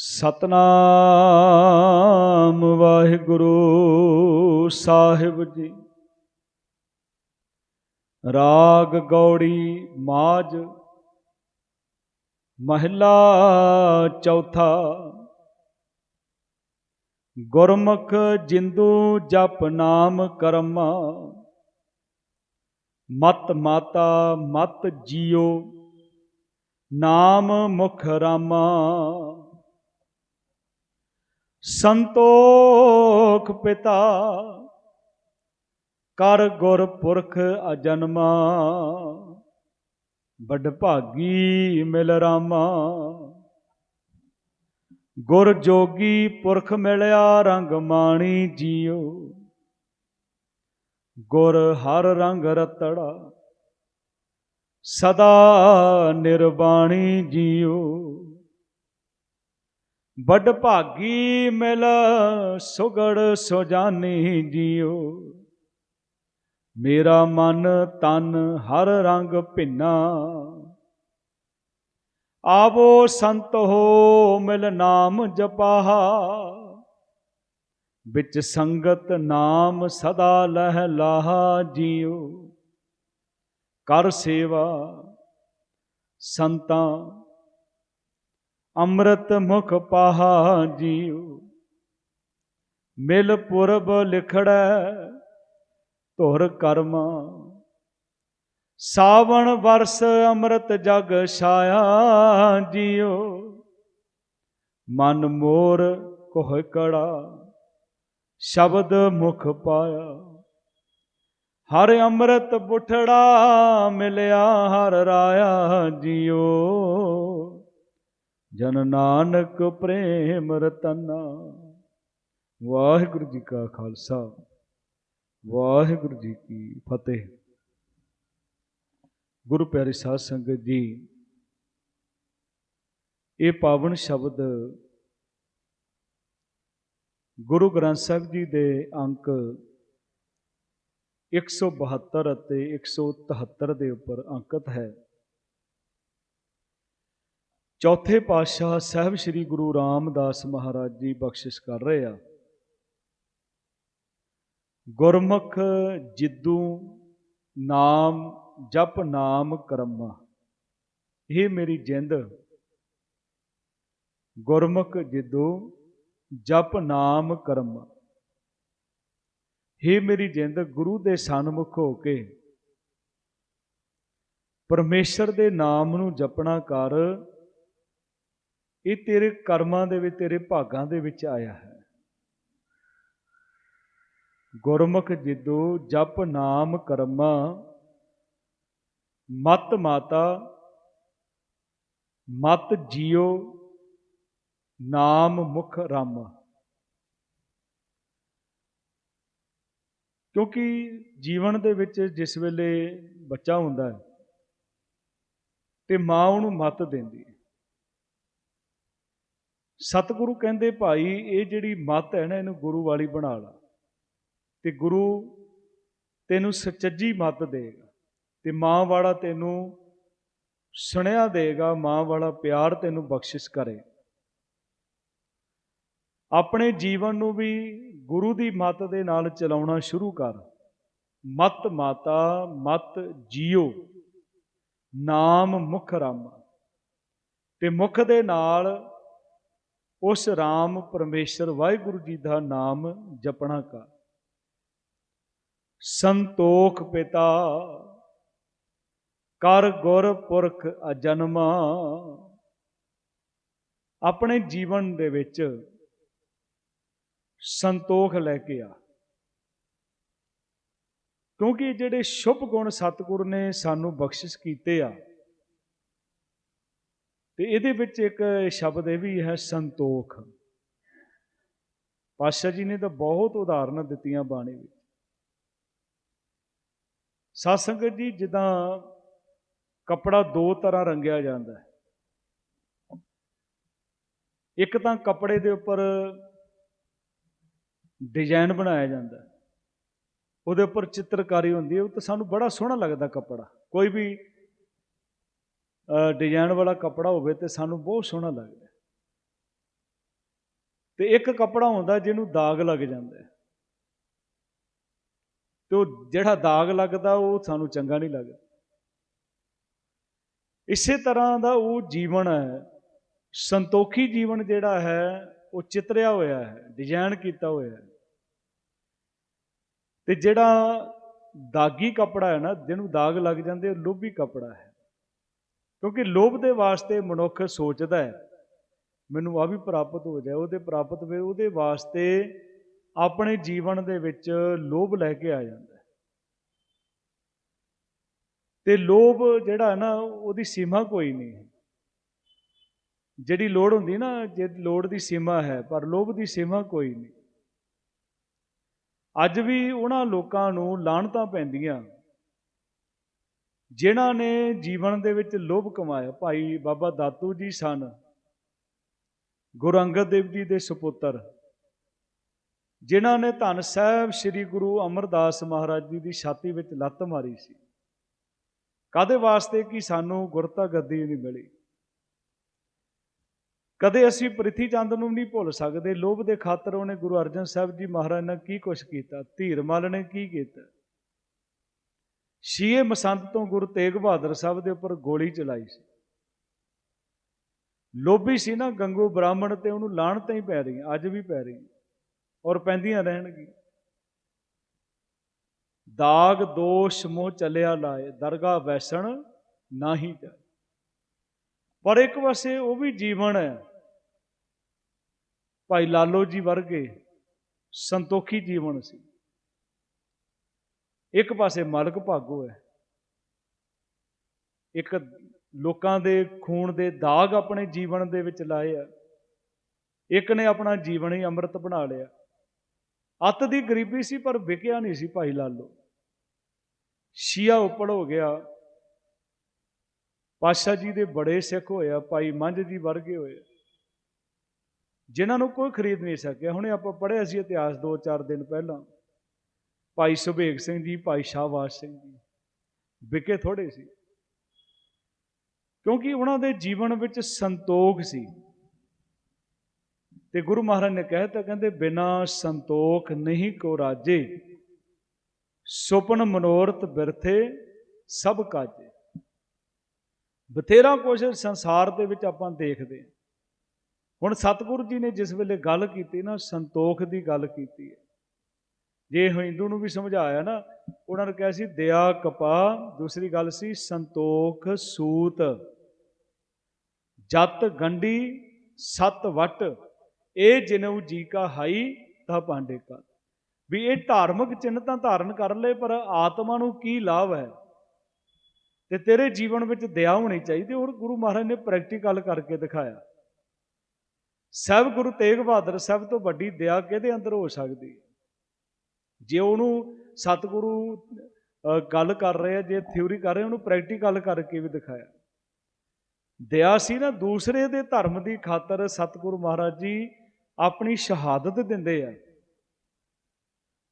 ਸਤਨਾਮ ਵਾਹਿਗੁਰੂ ਸਾਹਿਬ ਜੀ। ਰਾਗ ਗੌੜੀ ਮਾਜ ਮਹਿਲਾ ਚੌਥਾ। ਗੁਰਮੁਖ ਜਿੰਦੂ ਜਪ ਨਾਮ ਕਰਮ। ਮਤ ਮਾਤਾ ਮਤ ਜੀਓ, ਨਾਮ ਮੁਖ ਰਾਮਾ। ਸੰਤੋਖ ਪਿਤਾ, ਕਰ ਗੁਰ ਪੁਰਖ ਅਜਨਮਾ ਵੱਡ ਭਾਗੀ ਮਿਲ ਰਾਮਾ। ਗੁਰ ਜੋਗੀ ਪੁਰਖ ਮਿਲਿਆ, ਰੰਗ ਮਾਣੀ ਜੀਓ। ਗੁਰ ਹਰ ਰੰਗ ਰਤੜਾ, ਸਦਾ ਨਿਰਵਾਣੀ ਜੀਓ। ਵੱਡ ਭਾਗੀ ਮਿਲ ਸੁਗੜ ਸੁਜਾਨੀ ਜੀਓ ਮੇਰਾ ਮਨ ਤਨ ਹਰ ਰੰਗ ਭਿੰਨਾ। ਆਵੋ ਸੰਤ ਹੋ ਮਿਲ ਨਾਮ ਜਪਾਹਾ। ਵਿੱਚ ਸੰਗਤ ਨਾਮ ਸਦਾ ਲਹਿ ਲਾਹਾ ਜੀਓ ਕਰ ਸੇਵਾ ਸੰਤਾਂ ਅੰਮ੍ਰਿਤ ਮੁਖ ਪਾਹਾ ਜੀਓ ਮਿਲ ਪੁਰਬ ਲਿਖੜੈ ਧੁਰ ਕਰਮ। ਸਾਵਣ ਵਰਸ ਅੰਮ੍ਰਿਤ ਜਗ ਛਾਇਆ ਜੀਓ ਮਨ ਮੋਰ ਕੋਹ ਕੜਾ, ਸ਼ਬਦ ਮੁਖ ਪਾਇਆ। ਹਰ ਅੰਮ੍ਰਿਤ ਬੁਠੜਾ ਮਿਲਿਆ, ਹਰ ਰਾਇਆ ਜੀਓ ਜਨ ਨਾਨਕ ਪ੍ਰੇਮ ਰਤਨਾ। ਵਾਹਿਗੁਰੂ ਜੀ ਕਾ ਖਾਲਸਾ, ਵਾਹਿਗੁਰੂ ਜੀ ਕੀ ਫਤਿਹ। ਗੁਰੂ ਪਿਆਰੇ ਸਾਧ ਸੰਗਤ ਜੀ, ਇਹ ਪਾਵਨ ਸ਼ਬਦ ਗੁਰੂ ਗ੍ਰੰਥ ਸਾਹਿਬ ਜੀ ਦੇ ਅੰਕ 172 ਅਤੇ 173 ਦੇ ਉੱਪਰ ਅੰਕਿਤ ਹੈ। ਚੌਥੇ ਪਾਤਸ਼ਾਹ ਸਾਹਿਬ ਸ੍ਰੀ ਗੁਰੂ ਰਾਮਦਾਸ ਮਹਾਰਾਜ ਜੀ ਬਖਸ਼ਿਸ਼ ਕਰ ਰਹੇ ਆ। ਗੁਰਮੁਖ ਜਿੱਦੂ ਨਾਮ ਜਪ ਨਾਮ ਕਰਮਾ। ਇਹ ਮੇਰੀ ਜਿੰਦ। ਗੁਰਮੁਖ ਜਿੱਦੂ ਜਪ ਨਾਮ ਕਰਮਾ। हे ਮੇਰੀ ਜਿੰਦ ਗੁਰੂ ਦੇ ਸਨਮੁਖ ਹੋ ਕੇ। ਪਰਮੇਸ਼ਰ ਦੇ ਨਾਮ ਨੂੰ ਜਪਣਾ ਕਰ ਇਹ ਤੇਰੇ ਕਰਮਾਂ ਦੇ ਵਿੱਚ, ਤੇਰੇ ਭਾਗਾਂ ਦੇ ਵਿੱਚ ਆਇਆ ਹੈ। ਗੁਰਮੁਖ ਜਿੱਦੂ ਜਪ ਨਾਮ ਕਰਮਾ, ਮਤ ਮਾਤਾ, ਮਤ ਜੀਓ, ਨਾਮ ਮੁਖ ਰਾਮਾ। ਕਿਉਂਕਿ ਜੀਵਨ ਦੇ ਵਿੱਚ ਜਿਸ ਵੇਲੇ ਬੱਚਾ ਹੁੰਦਾ ਹੈ, ਤੇ ਮਾਂ ਉਹਨੂੰ ਮਤ ਦਿੰਦੀ ਹੈ। ਸਤਿਗੁਰੂ ਕਹਿੰਦੇ, ਭਾਈ, ਇਹ ਜਿਹੜੀ ਮਤ ਹੈ ਨਾ, ਇਹਨੂੰ ਗੁਰੂ ਵਾਲੀ ਬਣਾ ਲਾ ਤੇ ਗੁਰੂ ਤੈਨੂੰ ਸੱਚੀ ਮਤ ਦੇਗਾ ਤੇ ਮਾਂ ਵਾਲਾ ਤੈਨੂੰ ਸੁਣਿਆ ਦੇਗਾ, ਮਾਂ ਵਾਲਾ ਪਿਆਰ ਤੈਨੂੰ ਬਖਸ਼ਿਸ਼ ਕਰੇ। ਆਪਣੇ ਜੀਵਨ ਨੂੰ ਵੀ ਗੁਰੂ ਦੀ ਮਤ ਦੇ ਨਾਲ ਚਲਾਉਣਾ ਸ਼ੁਰੂ ਕਰ। ਮਤ ਮਾਤਾ, ਮਤ ਜੀਓ, ਨਾਮ ਮੁਖ ਰਾਮ। ਤੇ ਮੁਖ ਦੇ ਨਾਲ ਉਸ ਰਾਮ ਪਰਮੇਸ਼ਰ ਵਾਹਿਗੁਰੂ ਜੀ ਦਾ ਨਾਮ ਜਪਣਾ ਕਰ। ਸੰਤੋਖ ਪਿਤਾ, ਕਰ ਗੁਰ ਪੁਰਖ ਅਜਨਮਾ। ਆਪਣੇ ਜੀਵਨ ਦੇ ਵਿੱਚ ਸੰਤੋਖ ਲੈ ਕੇ ਆ। ਕਿਉਂਕਿ ਜਿਹੜੇ ਸ਼ੁਭ ਗੁਣ ਸਤਿਗੁਰ ਨੇ ਸਾਨੂੰ ਬਖਸ਼ਿਸ਼ ਕੀਤੇ ਆ ਤੇ ਇਹਦੇ ਵਿੱਚ ਇੱਕ ਸ਼ਬਦ ਇਹ ਵੀ ਹੈ ਸੰਤੋਖ। ਪਾਸ਼ਾ ਜੀ ਨੇ ਤਾਂ ਬਹੁਤ ਉਦਾਹਰਨਾਂ ਦਿੱਤੀਆਂ ਬਾਣੀ ਵਿੱਚ। ਸਾਧ ਸੰਗਤ ਜੀ, ਜਿੱਦਾਂ ਕਪੜਾ ਦੋ ਤਰ੍ਹਾਂ ਰੰਗਿਆ ਜਾਂਦਾ ਹੈ। ਇੱਕ ਤਾਂ ਕੱਪੜੇ ਦੇ ਉੱਪਰ ਡਿਜ਼ਾਈਨ ਬਣਾਇਆ ਜਾਂਦਾ ਉਹਦੇ ਉੱਪਰ ਚਿੱਤਰਕਾਰੀ ਹੁੰਦੀ ਹੈ। ਉਹ ਤਾਂ ਸਾਨੂੰ ਬੜਾ ਸੋਹਣਾ ਲੱਗਦਾ ਕੱਪੜਾ। ਕੋਈ ਵੀ ਡਿਜ਼ਾਈਨ ਵਾਲਾ ਕੱਪੜਾ ਹੋਵੇ ਤੇ ਸਾਨੂੰ ਬਹੁਤ ਸੋਹਣਾ ਲੱਗਦਾ ਤੇ ਇੱਕ ਕੱਪੜਾ ਹੁੰਦਾ ਜਿਹਨੂੰ ਦਾਗ ਲੱਗ ਜਾਂਦਾ ਤੇ ਉਹ ਜਿਹੜਾ ਦਾਗ ਲੱਗਦਾ ਉਹ ਸਾਨੂੰ ਚੰਗਾ ਨਹੀਂ ਲੱਗਦਾ। ਇਸੇ ਤਰ੍ਹਾਂ ਦਾ ਉਹ ਜੀਵਨ ਹੈ। ਸੰਤੋਖੀ ਜੀਵਨ ਜਿਹੜਾ ਹੈ, ਉਹ ਚਿਤਰਿਆ ਹੋਇਆ ਹੈ, ਡਿਜ਼ਾਈਨ ਕੀਤਾ ਹੋਇਆ ਹੈ। ਤੇ ਜਿਹੜਾ ਦਾਗੀ ਕੱਪੜਾ ਹੈ ਨਾ, ਜਿਹਨੂੰ ਦਾਗ ਲੱਗ ਜਾਂਦੇ, ਉਹ ਲੋਭੀ ਕੱਪੜਾ ਹੈ। ਕਿਉਂਕਿ ਲੋਭ ਦੇ ਵਾਸਤੇ ਮਨੁੱਖ ਸੋਚਦਾ ਹੈ। ਮੈਨੂੰ ਆ ਵੀ ਪ੍ਰਾਪਤ ਹੋ ਜਾਏ, ਉਹਦੇ ਪ੍ਰਾਪਤ ਵੇ ਉਹਦੇ ਵਾਸਤੇ ਆਪਣੇ ਜੀਵਨ ਦੇ ਵਿੱਚ ਲੋਭ ਲੈ ਕੇ ਆ ਜਾਂਦਾ ਹੈ। ਤੇ ਲੋਭ ਜਿਹੜਾ ਨਾ, ਉਹਦੀ ਸੀਮਾ ਕੋਈ ਨਹੀਂ ਹੈ। ਜਿਹੜੀ ਲੋੜ ਹੁੰਦੀ ਨਾ, ਜੇ ਲੋੜ ਦੀ ਸੀਮਾ ਹੈ, ਪਰ ਲੋਭ ਦੀ ਸੀਮਾ ਕੋਈ ਨਹੀਂ। ਅੱਜ ਵੀ ਉਹਨਾਂ ਲੋਕਾਂ ਨੂੰ ਲਾਹਣਤਾਂ ਪੈਂਦੀਆਂ। ਜਿਨ੍ਹਾਂ ਨੇ ਜੀਵਨ ਦੇ ਵਿੱਚ ਲੋਭ ਕਮਾਇਆ, ਭਾਈ ਬਾਬਾ ਦਾਤੂ ਜੀ ਸਨ, ਗੁਰੂ ਅੰਗਦ ਦੇਵ ਜੀ ਦੇ ਸੁਪੁੱਤਰ, ਜਿਨ੍ਹਾਂ ਨੇ ਧੰਨ ਸਾਹਿਬ ਸ੍ਰੀ ਗੁਰੂ ਅਮਰਦਾਸ ਮਹਾਰਾਜ ਜੀ ਦੀ ਛਾਤੀ ਵਿੱਚ ਲੱਤ ਮਾਰੀ ਸੀ। ਕਾਦੇ ਵਾਸਤੇ ਕਿ ਸਾਨੂੰ ਗੁਰਤਾ ਗੱਦੀ ਨਹੀਂ ਮਿਲੀ? ਕਦੇ ਅਸੀਂ ਪ੍ਰਿਥੀ ਚੰਦ ਨੂੰ ਨਹੀਂ ਭੁੱਲ ਸਕਦੇ, ਲੋਭ ਦੇ ਖਾਤਰ ਉਹਨੇ ਗੁਰੂ ਅਰਜਨ ਸਾਹਿਬ ਜੀ ਮਹਾਰਾਜ ਨੇ ਕੀ ਕੁਛ ਕੀਤਾ? ਧੀਰਮਲ ਨੇ ਕੀ ਕੀਤਾ? ਸ਼ੀਏ ਮਸੰਤ ਤੋਂ ਗੁਰੂ ਤੇਗ ਬਹਾਦਰ ਸਾਹਿਬ ਦੇ ਉੱਪਰ ਗੋਲੀ ਚਲਾਈ ਸੀ। ਲੋਭੀ ਸੀ ਨਾ, ਗੰਗੂ ਬ੍ਰਾਹਮਣ ਤੇ ਉਹਨੂੰ ਲਾਹਣਤਾਂ ਹੀ ਪੈ ਰਹੀਆਂ, ਅੱਜ ਵੀ ਪੈ ਰਹੀਆਂ ਔਰ ਪੈਂਦੀਆਂ ਰਹਿਣਗੀਆਂ। ਦਾਗ, ਦੋਸ਼, ਮੋਹ ਚੱਲਿਆ ਲਾਏ ਦਰਗਾ ਵੈਸਣ ਨਾਹੀ ਜਾਏ। ਪਰ ਇੱਕ ਪਾਸੇ ਉਹ ਵੀ ਜੀਵਨ ਹੈ, ਭਾਈ ਲਾਲੋ ਜੀ ਵਰਗੇ ਸੰਤੋਖੀ ਜੀਵਨ ਸੀ। ਇੱਕ ਪਾਸੇ ਮਾਲਕ ਭਾਗੋ ਹੈ। ਇੱਕ ਲੋਕਾਂ ਦੇ ਖੂਨ ਦੇ ਦਾਗ ਆਪਣੇ ਜੀਵਨ ਦੇ ਵਿੱਚ ਲਾਏ ਆ। ਇੱਕ ਨੇ ਆਪਣਾ ਜੀਵਨ ਹੀ ਅੰਮ੍ਰਿਤ ਬਣਾ ਲਿਆ। ਅੱਤ ਦੀ ਗਰੀਬੀ ਸੀ, ਪਰ ਵਿਕਿਆ ਨਹੀਂ ਸੀ ਭਾਈ ਲਾਲੋ। ਸ਼ੀਆ ਉੱਪੜ ਹੋ ਗਿਆ। ਪਾਸ਼ਾ ਜੀ ਦੇ ਬੜੇ ਸਿੱਖ ਹੋਇਆ ਭਾਈ ਮੰਝ ਜੀ ਵਰਗੇ ਹੋਏ ਜਿਨ੍ਹਾਂ ਨੂੰ ਕੋਈ ਖਰੀਦ ਨਹੀਂ ਸਕਿਆ। ਹੁਣੇ ਆਪਾਂ ਪੜ੍ਹਿਆ ਸੀ ਇਤਿਹਾਸ 2-4 ਦਿਨ ਪਹਿਲਾਂ। ਭਾਈ ਸੁਭੇਗ ਸਿੰਘ ਜੀ, ਭਾਈ ਸ਼ਾਹਵਾਸ ਸਿੰਘ ਜੀ। ਵਿਕੇ ਥੋੜੇ ਸੀ। ਕਿਉਂਕਿ ਉਹਨਾਂ ਦੇ ਜੀਵਨ ਵਿੱਚ ਸੰਤੋਖ ਸੀ। ਤੇ ਗੁਰੂ ਮਹਾਰਾਜ ਨੇ ਕਹਿਤਾ ਕਹਿੰਦੇ, ਬਿਨਾ ਸੰਤੋਖ ਨਹੀਂ ਕੋ ਰਾਜੇ। ਸੁਪਨ ਮਨੋਰਥ ਬਿਰਥੇ, ਸਭ ਕਾਜੇ। ਬਥੇਰਾ ਕੁਛ ਸੰਸਾਰ ਦੇ ਵਿੱਚ ਆਪਾਂ ਦੇਖਦੇ ਹਾਂ। ਹੁਣ ਸਤਿਗੁਰੂ ਜੀ ਨੇ ਜਿਸ ਵੇਲੇ ਗੱਲ ਕੀਤੀ ਨਾ, ਸੰਤੋਖ ਦੀ ਗੱਲ ਕੀਤੀ ਹੈ। ਜੇ ਹਿੰਦੂ ਨੂੰ ਵੀ ਸਮਝਾਇਆ ਨਾ, ਉਹਨਾਂ ਨੇ ਕਿਹਾ ਸੀ ਦਇਆ ਕਪਾ ਦੂਸਰੀ ਗੱਲ ਸੀ, ਸੰਤੋਖ ਸੂਤ। ਜਤ ਗੰਡੀ ਸਤ ਵਟ। ਇਹ ਜਿਨਉ ਜੀ ਕਾ ਹਾਈ, ਤਾ ਪਾਂਡੇ ਕਾ। ਵੀ ਇਹ ਧਾਰਮਿਕ ਚਿੰਨ੍ਹ ਤਾਂ ਧਾਰਨ ਕਰ ਲਏ ਪਰ ਆਤਮਾ ਨੂੰ ਕੀ ਲਾਭ ਹੈ? ਤੇ ਤੇਰੇ ਜੀਵਨ ਵਿੱਚ ਦਇਆ ਹੋਣੀ ਚਾਹੀਦੀ। ਔਰ ਗੁਰੂ ਮਹਾਰਾਜ ਨੇ ਪ੍ਰੈਕਟੀਕਲ ਕਰਕੇ ਦਿਖਾਇਆ। ਸਭ ਗੁਰੂ ਤੇਗ ਬਹਾਦਰ ਸਾਹਿਬ ਤੋਂ ਵੱਡੀ ਦਇਆ ਕਿਹਦੇ ਅੰਦਰ ਹੋ ਸਕਦੀ ਹੈ? ਜੇ ਉਹਨੂੰ ਸਤਿਗੁਰੂ ਗੱਲ ਕਰ ਰਹੇ ਆ, ਜੇ ਥਿਉਰੀ ਕਰ ਰਹੇ ਉਹਨੂੰ ਪ੍ਰੈਕਟੀਕਲ ਕਰਕੇ ਵੀ ਦਿਖਾਇਆ। ਦਇਆ ਸੀ ਨਾ ਦੂਸਰੇ ਦੇ ਧਰਮ ਦੀ ਖਾਤਰ ਸਤਿਗੁਰੂ ਮਹਾਰਾਜ ਜੀ ਆਪਣੀ ਸ਼ਹਾਦਤ ਦਿੰਦੇ ਆ।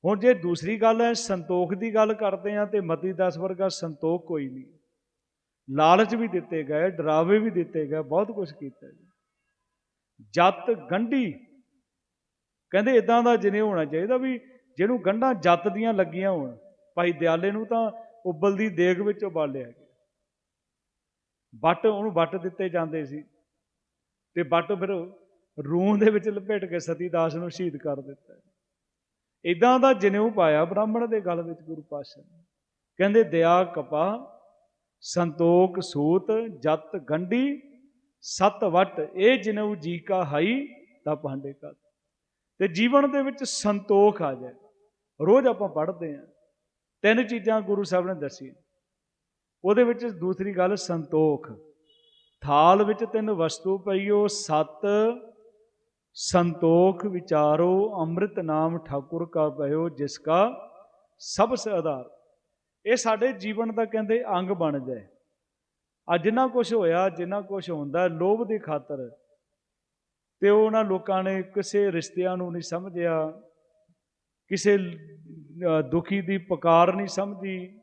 ਹੁਣ ਜੇ ਦੂਸਰੀ ਗੱਲ ਹੈ, ਸੰਤੋਖ ਦੀ ਗੱਲ ਕਰਦੇ ਆ ਤੇ ਮਤੀ ਦਸ ਵਰਗਾ ਸੰਤੋਖ ਕੋਈ ਨਹੀਂ। ਲਾਲਚ ਵੀ ਦਿੱਤੇ ਗਏ, ਡਰਾਵੇ ਵੀ ਦਿੱਤੇ ਗਏ, ਬਹੁਤ ਕੁਝ ਕੀਤਾ ਜੀ। ਜੱਤ ਗੰਢੀ, ਕਹਿੰਦੇ ਇਦਾਂ ਦਾ ਜਿਨੇ ਹੋਣਾ ਚਾਹੀਦਾ ਵੀ ਜਿਹਨੂੰ ਗੰਢਾਂ ਜੱਤ ਦੀਆਂ ਲੱਗੀਆਂ ਹੋਣ। ਭਾਈ ਦਿਆਲੇ ਨੂੰ ਤਾਂ ਉਬਲਦੀ ਦੇਗ ਵਿੱਚ ਉਬਾਲਿਆ ਗਿਆ। ਵੱਟ ਉਹਨੂੰ ਵੱਟ ਦਿੱਤੇ ਜਾਂਦੇ ਸੀ ਤੇ ਵੱਟ ਫਿਰ ਰੂਹ ਦੇ ਵਿੱਚ ਲਪੇਟ ਕੇ ਸਤੀ ਦਾਸ ਨੂੰ ਸ਼ਹੀਦ ਕਰ ਦਿੱਤਾ। ਇਦਾਂ ਦਾ ਜਨੇਊ ਪਾਇਆ ਬ੍ਰਾਹਮਣ ਦੇ ਗਲ ਵਿੱਚ ਗੁਰੂ ਪਾਸ਼ਾ ਨੇ। ਕਹਿੰਦੇ ਦਇਆ ਕਪਾ ਸੰਤੋਖ ਸੂਤ, ਜਤ ਗੰਢੀ, ਸਤ ਵਟ, ਇਹ ਜਨੇਊ ਜੀ ਕਾ ਹਾਈ ਤਾਂ ਪਾਂਡੇ ਕਾ ਤੇ ਜੀਵਨ ਦੇ ਵਿੱਚ ਸੰਤੋਖ ਆ ਜਾਏ। ਰੋਜ਼ ਆਪਾਂ ਪੜ੍ਹਦੇ ਆਂ ਤਿੰਨ ਚੀਜ਼ਾਂ ਗੁਰੂ ਸਾਹਿਬ ਨੇ ਦੱਸੀਆਂ। ਉਹਦੇ ਵਿੱਚ ਦੂਸਰੀ ਗੱਲ ਸੰਤੋਖ। ਥਾਲ ਵਿੱਚ ਤਿੰਨ ਵਸਤੂ ਪਈਓ, ਸਤ ਸੰਤੋਖ ਵਿਚਾਰੋ, ਅੰਮ੍ਰਿਤ ਨਾਮ ਠਾਕੁਰ ਕਾ ਪਇਓ, ਜਿਸ ਕਾ ਸਭ ਸੇ ਆਧਾਰ। ਇਹ ਸਾਡੇ ਜੀਵਨ ਦਾ ਕਹਿੰਦੇ ਅੰਗ ਬਣ ਜਾਏ। ਆ ਜਿੰਨਾ ਕੁਝ ਹੋਇਆ, ਜਿੰਨਾ ਕੁਝ ਹੁੰਦਾ, ਲੋਭ ਦੀ ਖਾਤਰ ਤੇ ਉਹਨਾਂ ਲੋਕਾਂ ਨੇ ਕਿਸੇ ਰਿਸ਼ਤਿਆਂ ਨੂੰ ਨਹੀਂ ਸਮਝਿਆ। ਕਿਸੇ ਦੁਖੀ ਦੀ ਪੁਕਾਰ ਨਹੀਂ ਸਮਝੀ,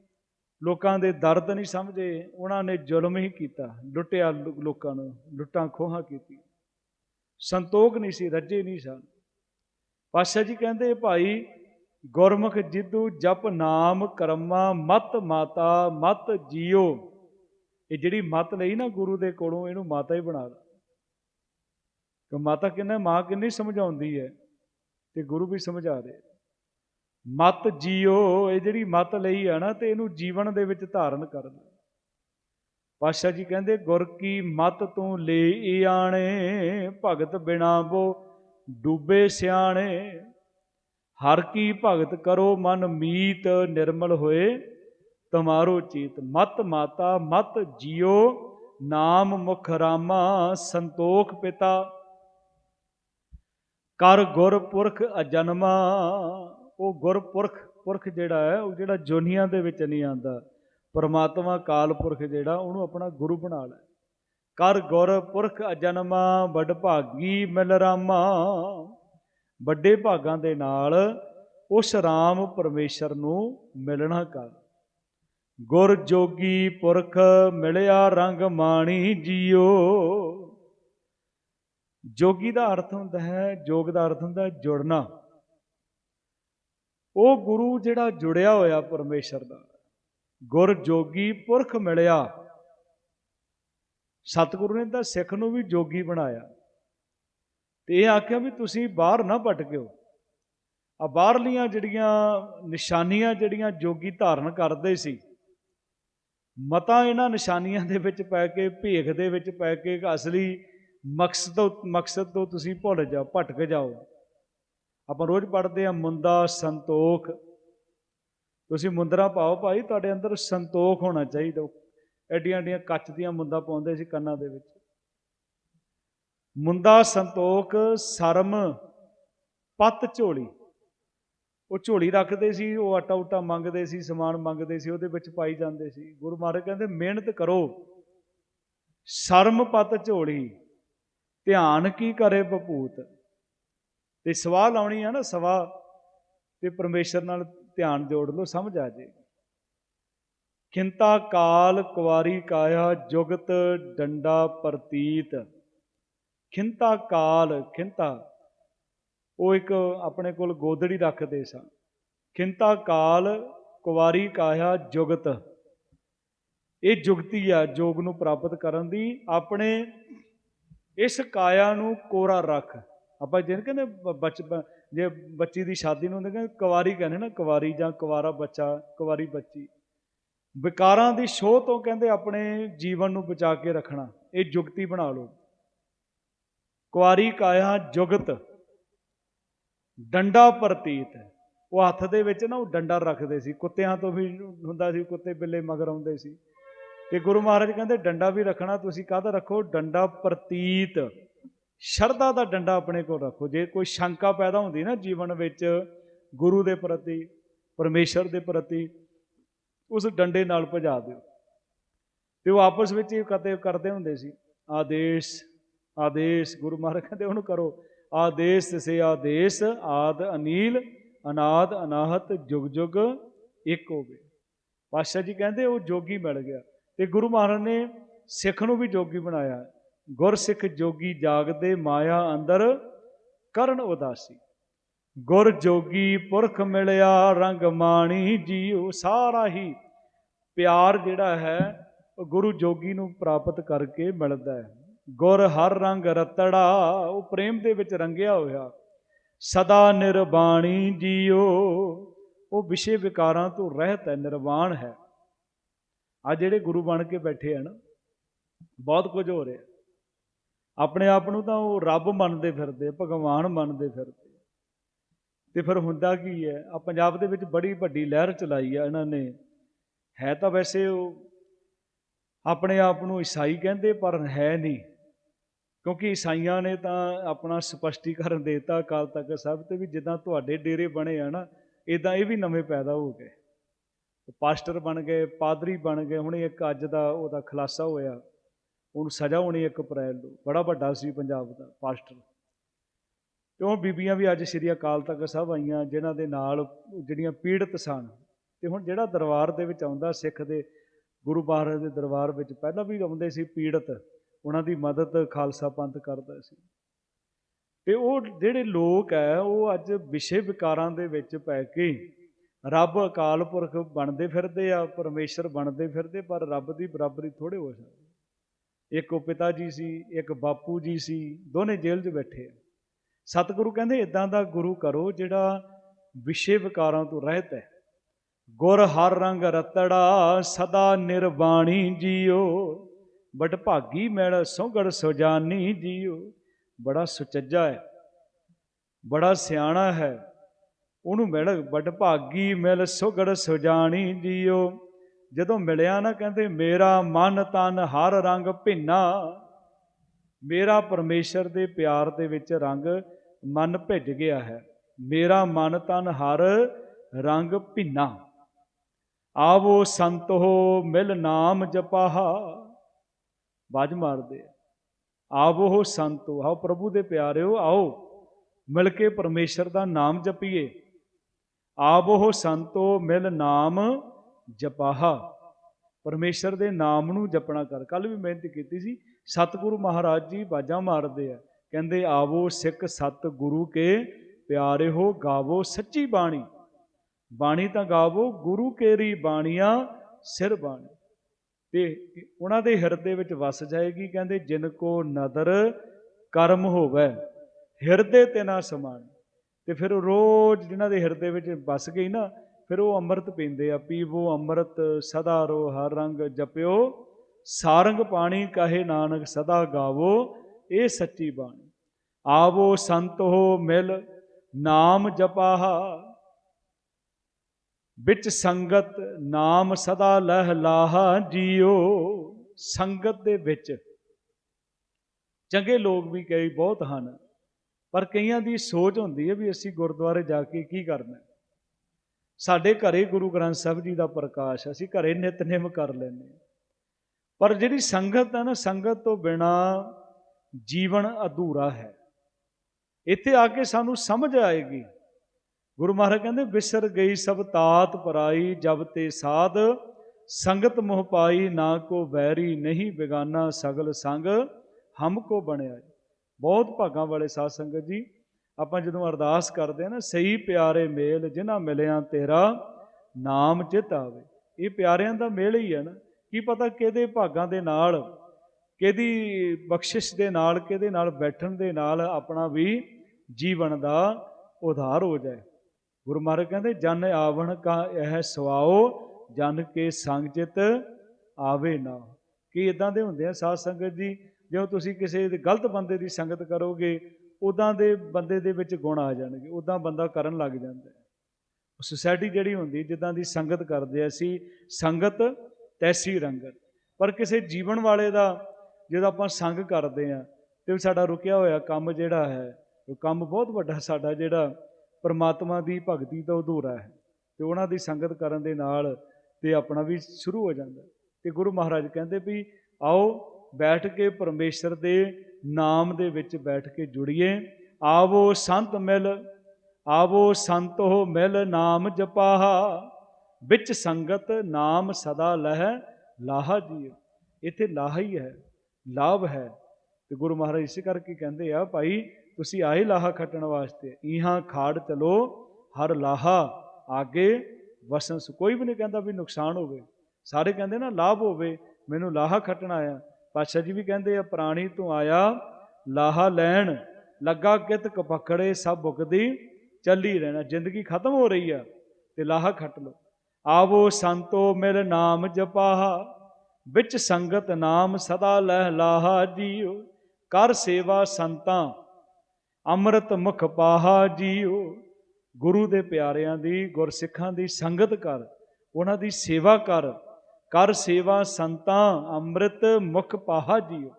ਲੋਕਾਂ ਦੇ ਦਰਦ ਨਹੀਂ ਸਮਝੇ, ਉਹਨਾਂ ਨੇ ਜ਼ੁਲਮ ਹੀ ਕੀਤਾ, ਲੁੱਟਿਆ ਲੋਕਾਂ ਨੂੰ, ਲੁੱਟਾਂ ਖੋਹਾਂ ਕੀਤੀ ਸੰਤੋਖ ਨਹੀਂ ਸੀ, ਰੱਜੇ ਨਹੀਂ ਸਨ। ਪਾਸ਼ਾ ਜੀ ਕਹਿੰਦੇ, ਭਾਈ, ਗੁਰਮੁਖ ਜਿੱਦੂ ਜਪ ਨਾਮ ਕਰਮਾ, ਮਤ ਮਾਤਾ, ਮਤ ਜੀਓ। ਇਹ ਜਿਹੜੀ ਮਤ ਲਈ ਨਾ ਗੁਰੂ ਦੇ ਕੋਲੋਂ, ਇਹਨੂੰ ਮਾਤਾ ਹੀ ਬਣਾ ਲਾ। ਕਿ ਮਾਤਾ ਕਿੰਨਾ, ਮਾਂ ਕਿੰਨੀ ਸਮਝਾਉਂਦੀ ਹੈ, ਤੇ ਗੁਰੂ ਵੀ ਸਮਝਾ ਰਹੇ। ਮਤ ਜੀਓ, ਇਹ ਜਿਹੜੀ ਮਤ ਲਈ ਆ ਨਾ, ਤੇ ਇਹਨੂੰ ਜੀਵਨ ਦੇ ਵਿੱਚ ਧਾਰਨ ਕਰਨਾ। ਪਾਸ਼ਾ ਜੀ ਕਹਿੰਦੇ, ਗੁਰ ਕੀ ਮਤ ਤੂੰ ਲੈ ਆਣੇ, ਭਗਤ ਬਿਨਾ ਬੋ ਡੂਬੇ ਸਿਆਣੇ। ਹਰ ਕੀ ਭਗਤ ਕਰੋ ਮਨ ਮੀਤ ਨਿਰਮਲ ਹੋਏ, ਤਮਾਰੋ ਚੀਤ ਮਤ ਮਾਤਾ, ਮਤ ਜੀਓ, ਨਾਮ ਮੁਖ ਰਾਮਾ ਸੰਤੋਖ ਪਿਤਾ। ਕਰ ਗੁਰ ਪੁਰਖ ਅਜਨਮਾ ਉਹ ਗੁਰਪੁਰਖ, ਪੁਰਖ ਜਿਹੜਾ ਹੈ, ਉਹ ਜਿਹੜਾ ਜੋਨੀਆਂ ਦੇ ਵਿੱਚ ਨਹੀਂ ਆਂਦਾ ਪਰਮਾਤਮਾ ਕਾਲ ਪੁਰਖ ਜਿਹੜਾ, ਉਹਨੂੰ ਆਪਣਾ ਗੁਰੂ ਬਣਾ ਲੈ। ਕਰ ਗੁਰ ਪੁਰਖ ਅਜਨਮਾ, ਵੱਡ ਭਾਗੀ ਮਿਲ ਰਾਮਾ। ਵੱਡੇ ਭਾਗਾਂ ਦੇ ਨਾਲ ਉਸ ਰਾਮ ਪਰਮੇਸ਼ਰ ਨੂੰ ਮਿਲਣਾ ਕਰ। ਗੁਰ ਜੋਗੀ ਪੁਰਖ ਮਿਲਿਆ ਰੰਗ ਮਾਣੀ ਜੀਓ। ਜੋਗੀ ਦਾ ਅਰਥ ਹੁੰਦਾ ਹੈ, ਜੋਗ ਦਾ ਅਰਥ ਹੁੰਦਾ ਹੈ ਜੁੜਨਾ। ਉਹ ਗੁਰੂ ਜਿਹੜਾ ਜੁੜਿਆ ਹੋਇਆ ਪਰਮੇਸ਼ਰ ਦਾ। ਗੁਰ ਜੋਗੀ ਪੁਰਖ ਮਿਲਿਆ। ਸਤਿਗੁਰੂ ਨੇ ਤਾਂ ਸਿੱਖ ਨੂੰ ਵੀ ਜੋਗੀ ਬਣਾਇਆ। ਤੇ ਇਹ ਆਖਿਆ ਵੀ ਤੁਸੀਂ ਬਾਹਰ ਨਾ ਭਟਕਿਓ ਆ ਬਾਹਰਲੀਆਂ ਜਿਹੜੀਆਂ ਨਿਸ਼ਾਨੀਆਂ ਜਿਹੜੀਆਂ ਜੋਗੀ ਧਾਰਨ ਕਰਦੇ ਸੀ, ਮਤਾ ਇਹਨਾਂ ਨਿਸ਼ਾਨੀਆਂ ਦੇ ਵਿੱਚ ਪੈ ਕੇ, ਭੇਖ ਦੇ ਵਿੱਚ ਪੈ ਕੇ ਅਸਲੀ ਮਕਸਦ ਤੋਂ ਮਕਸਦ ਤੋਂ ਤੁਸੀਂ ਭੁੱਲ ਜਾਓ, ਭਟਕ ਜਾਓ। ਆਪਾਂ ਰੋਜ਼ ਪੜ੍ਹਦੇ ਆ ਮੁੰਦਾ ਸੰਤੋਖ। ਤੁਸੀਂ ਮੁੰਦਰਾ ਪਾਓ ਭਾਈ, ਤੁਹਾਡੇ ਅੰਦਰ ਸੰਤੋਖ ਹੋਣਾ ਚਾਹੀਦਾ। ਐਡੀਆਂ ਐਡੀਆਂ ਕੱਚ ਦੀਆਂ ਮੁੰਦਾ ਪਾਉਂਦੇ ਸੀ ਕੰਨਾਂ ਦੇ ਵਿੱਚ। ਮੁੰਦਾ ਸੰਤੋਖ, ਸ਼ਰਮ, ਪੱਤ ਝੋਲੀ। ਉਹ ਝੋਲੀ ਰੱਖਦੇ ਸੀ, ਉਹ ਆਟਾ ਉਟਾ ਮੰਗਦੇ ਸੀ, ਸਮਾਨ ਮੰਗਦੇ ਸੀ, ਉਹਦੇ ਵਿੱਚ ਪਾਈ ਜਾਂਦੇ ਸੀ। ਗੁਰੂ ਮਹਾਰਾਜ ਕਹਿੰਦੇ, ਮਿਹਨਤ ਕਰੋ। ਸ਼ਰਮ, ਪੱਤ ਝੋਲੀ। ਧਿਆਨ ਕੀ ਕਰੇ ਭਪੂਤ? ਤੇ ਸਵਾਹ ਲਾਉਣੀ ਆ ਨਾ ਸਵਾ ਤੇ ਪਰਮੇਸ਼ਰ ਨਾਲ ਧਿਆਨ ਜੋੜ ਲਓ, ਸਮਝ ਆ ਜੇ ਖਿੰਤਾ ਕਾਲ ਕੁਵਾਰੀ ਕਾਇਆ ਜੁਗਤ ਡੰਡਾ ਪ੍ਰਤੀਤ। ਖਿੰਤਾ ਕਾਲ, ਖਿੰਤਾ, ਉਹ ਇੱਕ ਆਪਣੇ ਕੋਲ ਗੋਦੜੀ ਰੱਖਦੇ ਸਨ। ਖਿੰਤਾ ਕਾਲ ਕੁਵਾਰੀ ਕਾਇਆ ਜੁਗਤ। ਇਹ ਜੁਗਤੀ ਆ, ਜੋਗ ਨੂੰ ਪ੍ਰਾਪਤ ਕਰਨ ਦੀ। ਆਪਣੇ ਇਸ ਕਾਇਆ ਨੂੰ ਕੋਰਾ ਰੱਖ। ਆਪਾਂ ਜਿਹਨ ਕਹਿੰਦੇ ਬ- ਜੇ ਬੱਚੀ ਦੀ ਸ਼ਾਦੀ ਨੂੰ ਹੁੰਦੇ ਕਹਿੰਦੇ ਕੁਵਾਰੀ ਕਹਿੰਦੇ ਨਾ, ਕੁਵਾਰੀ ਜਾਂ ਕੁਵਾਰਾ ਬੱਚਾ, ਕੁਵਾਰੀ ਬੱਚੀ। ਵਿਕਾਰਾਂ ਦੀ ਸ਼ੋਅ ਤੋਂ ਕਹਿੰਦੇ ਆਪਣੇ ਜੀਵਨ ਨੂੰ ਬਚਾ ਕੇ ਰੱਖਣਾ, ਇਹ ਜੁਗਤੀ ਬਣਾ ਲਓ। ਕੁਵਾਰੀ ਕਾਇਆ ਜੁਗਤ, ਡੰਡਾ ਪ੍ਰਤੀਤ। ਉਹ ਹੱਥ ਦੇ ਵਿੱਚ ਨਾ ਉਹ ਡੰਡਾ ਰੱਖਦੇ ਸੀ, ਕੁੱਤਿਆਂ ਤੋਂ ਵੀ ਹੁੰਦਾ ਸੀ, ਕੁੱਤੇ ਬਿੱਲੇ ਮਗਰ ਆਉਂਦੇ ਸੀ। ਤੇ ਗੁਰੂ ਮਹਾਰਾਜ ਕਹਿੰਦੇ, ਡੰਡਾ ਵੀ ਰੱਖਣਾ, ਤੁਸੀਂ ਕਾਹਦਾ ਰੱਖੋ? ਡੰਡਾ ਪ੍ਰਤੀਤ। ਸ਼ਰਧਾ ਦਾ ਡੰਡਾ ਆਪਣੇ ਕੋਲ ਰੱਖੋ। ਜੇ ਕੋਈ ਸ਼ੰਕਾ ਪੈਦਾ ਹੁੰਦੀ ਨਾ ਜੀਵਨ ਵਿੱਚ ਗੁਰੂ ਦੇ ਪ੍ਰਤੀ, ਪਰਮੇਸ਼ਰ ਦੇ ਪ੍ਰਤੀ, ਉਸ ਡੰਡੇ ਨਾਲ ਭਜਾ ਦਿਓ। ਤੇ ਉਹ ਆਪਸ ਵਿੱਚ ਹੀ ਕਦੇ ਕਰਦੇ ਹੁੰਦੇ ਸੀ, ਆਦੇਸ਼ ਆਦੇਸ਼ ਗੁਰੂ ਮਹਾਰਾਜ ਕਹਿੰਦੇ ਉਹਨੂੰ ਕਰੋ, ਆਦੇਸ਼ ਸੇ ਆਦੇਸ਼, ਆਦ ਅਨੀਲ, ਅਨਾਦ ਅਨਾਹਤ, ਜੁਗ ਜੁਗ ਇੱਕ ਹੋਵੇ। ਪਾਤਸ਼ਾਹ ਜੀ ਕਹਿੰਦੇ ਉਹ ਜੋਗੀ ਮਿਲ ਗਿਆ। ਤੇ ਗੁਰੂ ਮਹਾਰਾਜ ਨੇ ਸਿੱਖ ਨੂੰ ਵੀ ਜੋਗੀ ਬਣਾਇਆ। ਗੁਰਸਿੱਖ ਜੋਗੀ ਜਾਗਦੇ ਮਾਇਆ ਅੰਦਰ ਕਰਨ ਉਦਾਸੀ। ਗੁਰ ਜੋਗੀ ਪੁਰਖ ਮਿਲਿਆ ਰੰਗ ਮਾਣੀ ਜੀਉ ਸਾਰਾ ਹੀ। ਪਿਆਰ ਜਿਹੜਾ ਹੈ, ਉਹ ਗੁਰੂ ਜੋਗੀ ਨੂੰ ਪ੍ਰਾਪਤ ਕਰਕੇ ਮਿਲਦਾ ਹੈ। ਗੁਰ ਹਰ ਰੰਗ ਰਤੜਾ, ਉਹ ਪ੍ਰੇਮ ਦੇ ਵਿੱਚ ਰੰਗਿਆ ਹੋਇਆ। ਸਦਾ ਨਿਰਵਾਣੀ ਜੀਓ ਉਹ ਵਿਸ਼ੇ ਵਿਕਾਰਾਂ ਤੋਂ ਰਹਿਤ ਹੈ, ਨਿਰਵਾਣ ਹੈ। ਆ ਜਿਹੜੇ ਗੁਰੂ ਬਣ ਕੇ ਬੈਠੇ ਹਨ, ਬਹੁਤ ਕੁਝ ਹੋ ਰਿਹਾ। ਆਪਣੇ ਆਪ ਨੂੰ ਤਾਂ ਉਹ ਰੱਬ ਮੰਨਦੇ ਫਿਰਦੇ, ਭਗਵਾਨ ਮੰਨਦੇ ਫਿਰਦੇ। ਤੇ ਫਿਰ ਹੁੰਦਾ ਕੀ ਹੈ ਆ ਪੰਜਾਬ ਦੇ ਵਿੱਚ ਬੜੀ ਵੱਡੀ ਲਹਿਰ ਚਲਾਈ ਆ ਇਹਨਾਂ ਨੇ। ਹੈ ਤਾਂ ਵੈਸੇ ਉਹ ਆਪਣੇ ਆਪ ਨੂੰ ਈਸਾਈ ਕਹਿੰਦੇ, ਪਰ ਹੈ ਨਹੀਂ। ਕਿਉਂਕਿ ਈਸਾਈਆਂ ਨੇ ਤਾਂ ਆਪਣਾ ਸਪਸ਼ਟੀਕਰਨ ਦੇਤਾ ਅਕਾਲ ਤਖਤ ਸਾਹਿਬ ਤੇ ਵੀ ਜਿੱਦਾਂ ਤੁਹਾਡੇ ਡੇਰੇ ਬਣੇ ਆ ਨਾ ਇਦਾਂ ਇਹ ਵੀ ਨਵੇਂ ਪੈਦਾ ਹੋ ਗਏ। ਪਾਸਟਰ ਬਣ ਗਏ, ਪਾਦਰੀ ਬਣ ਗਏ, ਹੁਣ ਇੱਕ ਅੱਜ ਦਾ ਉਹਦਾ ਖੁਲਾਸਾ ਹੋਇਆ। ਉਹਨੂੰ ਸਜ਼ਾ ਹੋਣੀ ਇੱਕ ਅਪ੍ਰੈਲ ਨੂੰ। ਬੜਾ ਵੱਡਾ ਸੀ ਪੰਜਾਬ ਦਾ, ਪਾਸਟਰ। ਤੇ ਉਹ ਬੀਬੀਆਂ ਵੀ ਅੱਜ ਸ੍ਰੀ ਅਕਾਲ ਤਖਤ ਸਾਹਿਬ ਆਈਆਂ, ਜਿਨ੍ਹਾਂ ਦੇ ਨਾਲ ਜਿਹੜੀਆਂ ਪੀੜਤ ਸਨ। ਤੇ ਹੁਣ ਜਿਹੜਾ ਦਰਬਾਰ ਦੇ ਵਿੱਚ ਆਉਂਦਾ, ਸਿੱਖ ਦੇ ਗੁਰੂ ਮਹਾਰਾਜ ਦੇ ਦਰਬਾਰ ਵਿੱਚ, ਪਹਿਲਾਂ ਵੀ ਆਉਂਦੇ ਸੀ ਪੀੜਤ। ਉਹਨਾਂ ਦੀ ਮਦਦ ਖਾਲਸਾ ਪੰਥ ਕਰਦਾ ਸੀ। ਤੇ ਉਹ ਜਿਹੜੇ ਲੋਕ ਹੈ ਉਹ ਅੱਜ ਵਿਸ਼ੇ ਵਿਕਾਰਾਂ ਦੇ ਵਿੱਚ ਪੈ ਕੇ ਰੱਬ ਅਕਾਲ ਪੁਰਖ ਬਣਦੇ ਫਿਰਦੇ ਆ, ਪਰਮੇਸ਼ਰ ਬਣਦੇ ਫਿਰਦੇ, ਪਰ ਰੱਬ ਦੀ ਬਰਾਬਰੀ ਥੋੜੇ ਹੋ ਸਕਦੇ ਇੱਕ ਉਹ ਪਿਤਾ ਜੀ ਸੀ, ਇੱਕ ਬਾਪੂ ਜੀ ਸੀ, ਦੋਨੇ ਜੇਲ੍ਹ 'ਚ ਬੈਠੇ ਆ। ਸਤਿਗੁਰੂ ਕਹਿੰਦੇ ਇਦਾਂ ਦਾ ਗੁਰੂ ਕਰੋ ਜਿਹੜਾ ਵਿਸ਼ੇ ਵਿਕਾਰਾਂ ਤੋਂ ਰਹਿਤ ਹੈ। ਗੁਰ ਹਰ ਰੰਗ ਰਤੜਾ ਸਦਾ ਨਿਰਵਾਣੀ ਜੀਓ, ਬਟ ਭਾਗੀ ਮੈਲ ਸੋਗੜ ਸੁਜਾਨੀ ਜੀਓ। ਬੜਾ ਸੁਚੱਜਾ ਹੈ, ਬੜਾ ਸਿਆਣਾ ਹੈ, ਉਹਨੂੰ ਮਿਲ, ਬਟ ਭਾਗੀ ਮਿਲ ਸੁਗੜ ਸੁਜਾਨੀ ਜੀਓ। ਜਦੋਂ ਮਿਲਿਆ ਨਾ ਕਹਿੰਦੇ, ਮੇਰਾ ਮਨ ਤਨ ਹਰ ਰੰਗ ਭਿੰਨਾ, ਮੇਰਾ ਪਰਮੇਸ਼ਰ ਦੇ ਪਿਆਰ ਦੇ ਵਿੱਚ ਰੰਗ ਮਨ ਭਿੱਜ ਗਿਆ ਹੈ। ਮੇਰਾ ਮਨ ਤਨ ਹਰ ਰੰਗ ਭਿੰਨਾ। ਆਵੋ ਸੰਤੋ ਮਿਲ ਨਾਮ ਜਪਾਹਾ। ਬਾਜ ਮਾਰਦੇ ਆ। ਆਵੋ ਸੰਤੋ, ਆਓ ਪ੍ਰਭੂ ਦੇ ਪਿਆਰਿਓ, ਆਓ, ਮਿਲ ਕੇ ਪਰਮੇਸ਼ਰ ਦਾ ਨਾਮ ਜਪੀਏ। ਆਵੋ ਸੰਤੋ ਮਿਲ ਨਾਮ ਜਪਾਹਾ। ਪਰਮੇਸ਼ਰ ਦੇ ਨਾਮ ਨੂੰ ਜਪਣਾ ਕਰ। ਕੱਲ ਵੀ ਮਿਹਨਤ ਕੀਤੀ ਸੀ। ਸਤਿਗੁਰੂ ਮਹਾਰਾਜ ਜੀ ਬਾਜਾਂ ਮਾਰਦੇ ਆ। ਕਹਿੰਦੇ, ਆਵੋ ਸਿੱਖ ਸਤ ਗੁਰੂ ਕੇ ਪਿਆਰੇ ਹੋ, ਗਾਵੋ ਸੱਚੀ ਬਾਣੀ। ਬਾਣੀ ਤਾਂ ਗਾਵੋ, ਗੁਰੂ ਕੇਰੀ ਬਾਣੀਆਂ, ਸਿਰ ਬਾਣੀ। ਤੇ ਉਹਨਾਂ ਦੇ ਹਿਰਦੇ ਵਿੱਚ ਵਸ ਜਾਏਗੀ। ਕਹਿੰਦੇ, ਜਿਨ ਕੋ ਨਦਰ ਕਰਮ ਹੋਵੇ, ਹਿਰਦੇ ਤੇ ਨਾ ਸਮਾਨ ਤੇ ਫਿਰ ਰੋਜ਼ ਜਿਨ੍ਹਾਂ ਦੇ ਹਿਰਦੇ ਵਿੱਚ ਵਸ ਗਈ ਨਾ ਫਿਰ ਉਹ ਅੰਮ੍ਰਿਤ ਪੀਂਦੇ ਆ, ਪੀਵੋ ਅੰਮ੍ਰਿਤ, ਸਦਾ ਰੋ ਹਰ ਰੰਗ ਜਪਿਓ, ਸਾਰੰਗ ਪਾਣੀ ਕਹੇ ਨਾਨਕ ਸਦਾ ਗਾਵੋ, ਇਹ ਸੱਚੀ ਬਾਣੀ। ਆਵੋ ਸੰਤ ਹੋ ਮਿਲ, ਨਾਮ ਜਪਾਹ। ਵਿੱਚ ਸੰਗਤ, ਨਾਮ ਸਦਾ ਲਹਿ ਲਾਹਾ ਜੀਓ। ਸੰਗਤ ਦੇ ਵਿੱਚ ਚੰਗੇ ਲੋਕ ਵੀ ਕਈ ਬਹੁਤ ਹਨ, ਪਰ ਕਈਆਂ ਦੀ ਸੋਚ ਹੁੰਦੀ ਹੈ ਵੀ ਅਸੀਂ ਗੁਰਦੁਆਰੇ ਜਾ ਕੇ ਕੀ ਕਰਨਾ ਸਾਡੇ ਘਰੇ ਗੁਰੂ ਗ੍ਰੰਥ ਸਾਹਿਬ ਜੀ ਦਾ ਪ੍ਰਕਾਸ਼, ਅਸੀਂ ਘਰੇ ਨਿਤਨੇਮ ਕਰ ਲੈਂਦੇ ਹਾਂ। ਪਰ ਜਿਹੜੀ ਸੰਗਤ ਹੈ ਨਾ, ਸੰਗਤ ਤੋਂ ਬਿਨਾ ਜੀਵਨ ਅਧੂਰਾ ਹੈ। ਇੱਥੇ ਆ ਕੇ ਸਾਨੂੰ ਸਮਝ ਆਏਗੀ। ਗੁਰੂ ਮਹਾਰਾਜ ਕਹਿੰਦੇ ਵਿਸਰ ਗਈ ਸਭ ਤਾਤ ਪਰਾਈ, ਜਬ ਤੇ ਸਾਧ, ਸੰਗਤ ਮੋਹ ਪਾਈ, ਨਾ ਕੋ ਵੈਰੀ ਨਹੀਂ ਬਿਗਾਨਾ ਸਗਲ ਸੰਗ, ਹਮ ਕੋ ਬਣਿਆ ਬਹੁਤ ਭਾਗਾਂ ਵਾਲੇ ਸਾਧ ਸੰਗਤ ਜੀ ਆਪਾਂ ਜਦੋਂ ਅਰਦਾਸ ਕਰਦੇ ਆ ਨਾ, ਸਹੀ ਪਿਆਰੇ ਮੇਲ ਜਿਨ੍ਹਾਂ ਮਿਲਿਆ ਤੇਰਾ ਨਾਮ ਚਿਤ ਆਵੇ। ਇਹ ਪਿਆਰਿਆਂ ਦਾ ਮੇਲ ਹੀ ਹੈ ਨਾ। ਕੀ ਪਤਾ ਕਿਹਦੇ ਭਾਗਾਂ ਦੇ ਨਾਲ, ਕਿਹਦੀ ਬਖਸ਼ਿਸ਼ ਦੇ ਨਾਲ, ਕਿਹਦੇ ਨਾਲ ਬੈਠਣ ਦੇ ਨਾਲ ਆਪਣਾ ਵੀ ਜੀਵਨ ਦਾ ਉਧਾਰ ਹੋ ਜਾਏ। ਗੁਰੂ ਮਹਾਰਾਜ ਕਹਿੰਦੇ, ਜਨ ਆਵਣ ਕਾ ਇਹ ਸਵਾਓ, ਜਨ ਕੇ ਸੰਗ ਚਿਤ ਆਵੇ ਨਾ। ਕੀ ਇਦਾਂ ਦੇ ਹੁੰਦੇ ਆ ਸਾਧ ਸੰਗਤ ਜੀ? ਜਦੋਂ ਤੁਸੀਂ ਕਿਸੇ ਗਲਤ ਬੰਦੇ ਦੀ ਸੰਗਤ ਕਰੋਗੇ ਉਦਾਂ ਦੇ ਬੰਦੇ ਦੇ ਵਿੱਚ ਗੁਣ ਆ ਜਾਣਗੇ, ਉਦਾਂ ਬੰਦਾ ਕਰਨ ਲੱਗ ਜਾਂਦਾ ਹੈ। ਸੁਸਾਇਟੀ ਜਿਹੜੀ ਹੁੰਦੀ, ਜਿੱਦਾਂ ਦੀ ਸੰਗਤ ਕਰਦੇ ਅਸੀਂ, ਸੰਗਤ ਤੈਸੀ ਰੰਗਤ। ਪਰ ਕਿਸੇ ਜੀਵਨ ਵਾਲੇ ਦਾ, ਜਦੋਂ ਆਪਾਂ ਸੰਗ ਕਰਦੇ ਆ, ਤੇ ਸਾਡਾ ਰੁਕਿਆ ਹੋਇਆ ਕੰਮ ਜਿਹੜਾ ਹੈ, ਉਹ ਕੰਮ ਬਹੁਤ ਵੱਡਾ ਸਾਡਾ ਜਿਹੜਾ ਪਰਮਾਤਮਾ ਦੀ ਭਗਤੀ ਤੋਂ ਅਧੂਰਾ ਹੈ। ਤੇ ਉਹਨਾਂ ਦੀ ਸੰਗਤ ਕਰਨ ਦੇ ਨਾਲ ਤੇ ਆਪਣਾ ਵੀ ਸ਼ੁਰੂ ਹੋ ਜਾਂਦਾ। ਤੇ ਗੁਰੂ ਮਹਾਰਾਜ ਕਹਿੰਦੇ ਵੀ, ਆਓ ਬੈਠ ਕੇ ਪਰਮੇਸ਼ਰ ਦੇ ਨਾਮ ਦੇ ਵਿੱਚ ਬੈਠ ਕੇ ਜੁੜੀਏ। ਆਵੋ ਸੰਤ ਮਿਲ, ਆਵੋ ਸੰਤ ਹੋ ਮਿਲ ਨਾਮ ਜਪਾਹਾ। ਵਿੱਚ ਸੰਗਤ ਨਾਮ ਸਦਾ ਲਹਿ, ਲਾਹਾ ਜੀ ਇੱਥੇ ਲਾਹਾ ਹੀ ਹੈ, ਲਾਭ ਹੈ। ਤੇ ਗੁਰੂ ਮਹਾਰਾਜ ਇਸੇ ਕਰਕੇ ਕਹਿੰਦੇ ਆ, ਭਾਈ, ਤੁਸੀਂ ਆਏ ਲਾਹਾ ਖੱਟਣ ਵਾਸਤੇ। ਇਹਾਂ ਖਾੜ ਚਲੋ, ਹਰ ਲਾਹਾ ਆਗੇ ਵਸਨ ਕੋਈ ਵੀ ਨਹੀਂ ਕਹਿੰਦਾ ਵੀ ਨੁਕਸਾਨ ਹੋਵੇ। ਸਾਰੇ ਕਹਿੰਦੇ ਨਾ, ਲਾਭ ਹੋਵੇ, ਮੈਨੂੰ ਲਾਹਾ ਖੱਟਣਾ ਆਇਆ ਪਾਤਸ਼ਾਹ ਜੀ ਵੀ ਕਹਿੰਦੇ ਆ, ਪ੍ਰਾਣੀ ਤੋਂ ਆਇਆ, ਲਾਹਾ ਲੈਣ, ਲੱਗਾ ਕਿਤ ਕਪਕੜੇ ਸਭ ਬੁਕਦੀ ਚੱਲੀ ਰਹਿਣਾ। ਜ਼ਿੰਦਗੀ ਖਤਮ ਹੋ ਰਹੀ ਆ ਤੇ ਲਾਹਾ ਖੱਟ ਲੋ ਆਵੋ ਸੰਤੋ ਮਿਲ ਨਾਮ ਜਪਾਹਾ, ਵਿੱਚ ਸੰਗਤ ਨਾਮ ਸਦਾ ਲਹਿ ਲਾਹਾ ਜੀਓ। ਕਰ ਸੇਵਾ ਸੰਤਾਂ, ਅੰਮ੍ਰਿਤ ਮੁਖ ਪਾਹਾ ਜੀਓ। ਗੁਰੂ ਦੇ ਪਿਆਰਿਆਂ ਦੀ, ਗੁਰਸਿੱਖਾਂ ਦੀ ਸੰਗਤ ਕਰ, ਉਹਨਾਂ ਦੀ ਸੇਵਾ ਕਰ ਕਰ ਸੇਵਾ ਸੰਤਾਂ ਅੰਮ੍ਰਿਤ ਮੁਖ ਪਾਹਾ ਜੀਓ।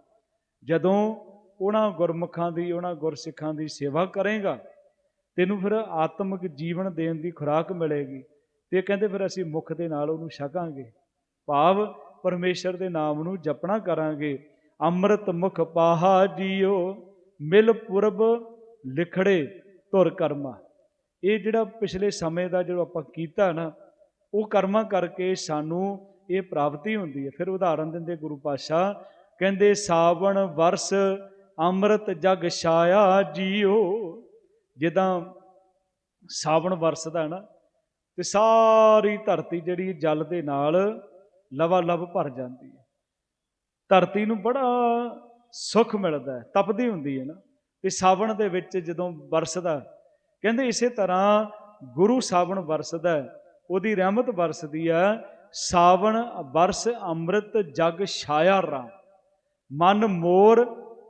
ਜਦੋਂ ਉਹਨਾਂ ਗੁਰਮੁਖਾਂ ਦੀ, ਉਹਨਾਂ ਗੁਰਸਿੱਖਾਂ ਦੀ ਸੇਵਾ ਕਰੇਗਾ, ਤੈਨੂੰ ਫਿਰ ਆਤਮਿਕ ਜੀਵਨ ਦੇਣ ਦੀ ਖੁਰਾਕ ਮਿਲੇਗੀ। ਤੇ ਕਹਿੰਦੇ ਫਿਰ ਅਸੀਂ ਮੁਖ ਦੇ ਨਾਲ ਉਹਨੂੰ ਛਕਾਂਗੇ। ਭਾਵ ਪਰਮੇਸ਼ਰ ਦੇ ਨਾਮ ਨੂੰ ਜਪਣਾ ਕਰਾਂਗੇ। ਅੰਮ੍ਰਿਤ ਮੁਖ ਪਾਹਾ ਜੀਓ, ਮਿਲ ਪੁਰਬ ਲਿਖੜੇ ਧੁਰ ਕਰਮਾ। ਇਹ ਜਿਹੜਾ ਪਿਛਲੇ ਸਮੇਂ ਦਾ ਜੋ ਆਪਾਂ ਕੀਤਾ ਨਾ, ਉਹ ਕਰਮਾਂ ਕਰਕੇ ਸਾਨੂੰ ਇਹ ਪ੍ਰਾਪਤੀ ਹੁੰਦੀ ਹੈ। ਫਿਰ ਉਦਾਹਰਨ ਦਿੰਦੇ ਗੁਰੂ ਪਾਤਸ਼ਾਹ, ਕਹਿੰਦੇ, ਸਾਵਣ ਵਰਸ ਅੰਮ੍ਰਿਤ ਜਗ ਛਾਇਆ ਜੀਓ। ਜਿੱਦਾਂ ਸਾਵਣ ਵਰਸਦਾ ਹੈ ਨਾ, ਤੇ ਸਾਰੀ ਧਰਤੀ ਜਿਹੜੀ ਜਲ ਦੇ ਨਾਲ ਲਵਾ ਲਵ ਭਰ ਜਾਂਦੀ ਹੈ। ਧਰਤੀ ਨੂੰ ਬੜਾ ਸੁੱਖ ਮਿਲਦਾ ਹੈ, ਤਪਦੀ ਹੁੰਦੀ ਹੈ ਨਾ। ਤੇ ਸਾਵਣ ਦੇ ਵਿੱਚ ਜਦੋਂ ਵਰਸਦਾ ਕਹਿੰਦੇ ਇਸੇ ਤਰ੍ਹਾਂ ਗੁਰੂ ਸਾਵਣ ਵਰਸਦਾ ਉਹਦੀ ਰਹਿਮਤ ਵਰਸਦੀ ਹੈ ਸਾਵਣ, ਬਰਸ, ਅੰਮ੍ਰਿਤ, ਜਗ, ਛਾਇਆ, ਰਾਮ। ਮਨ ਮੋਰ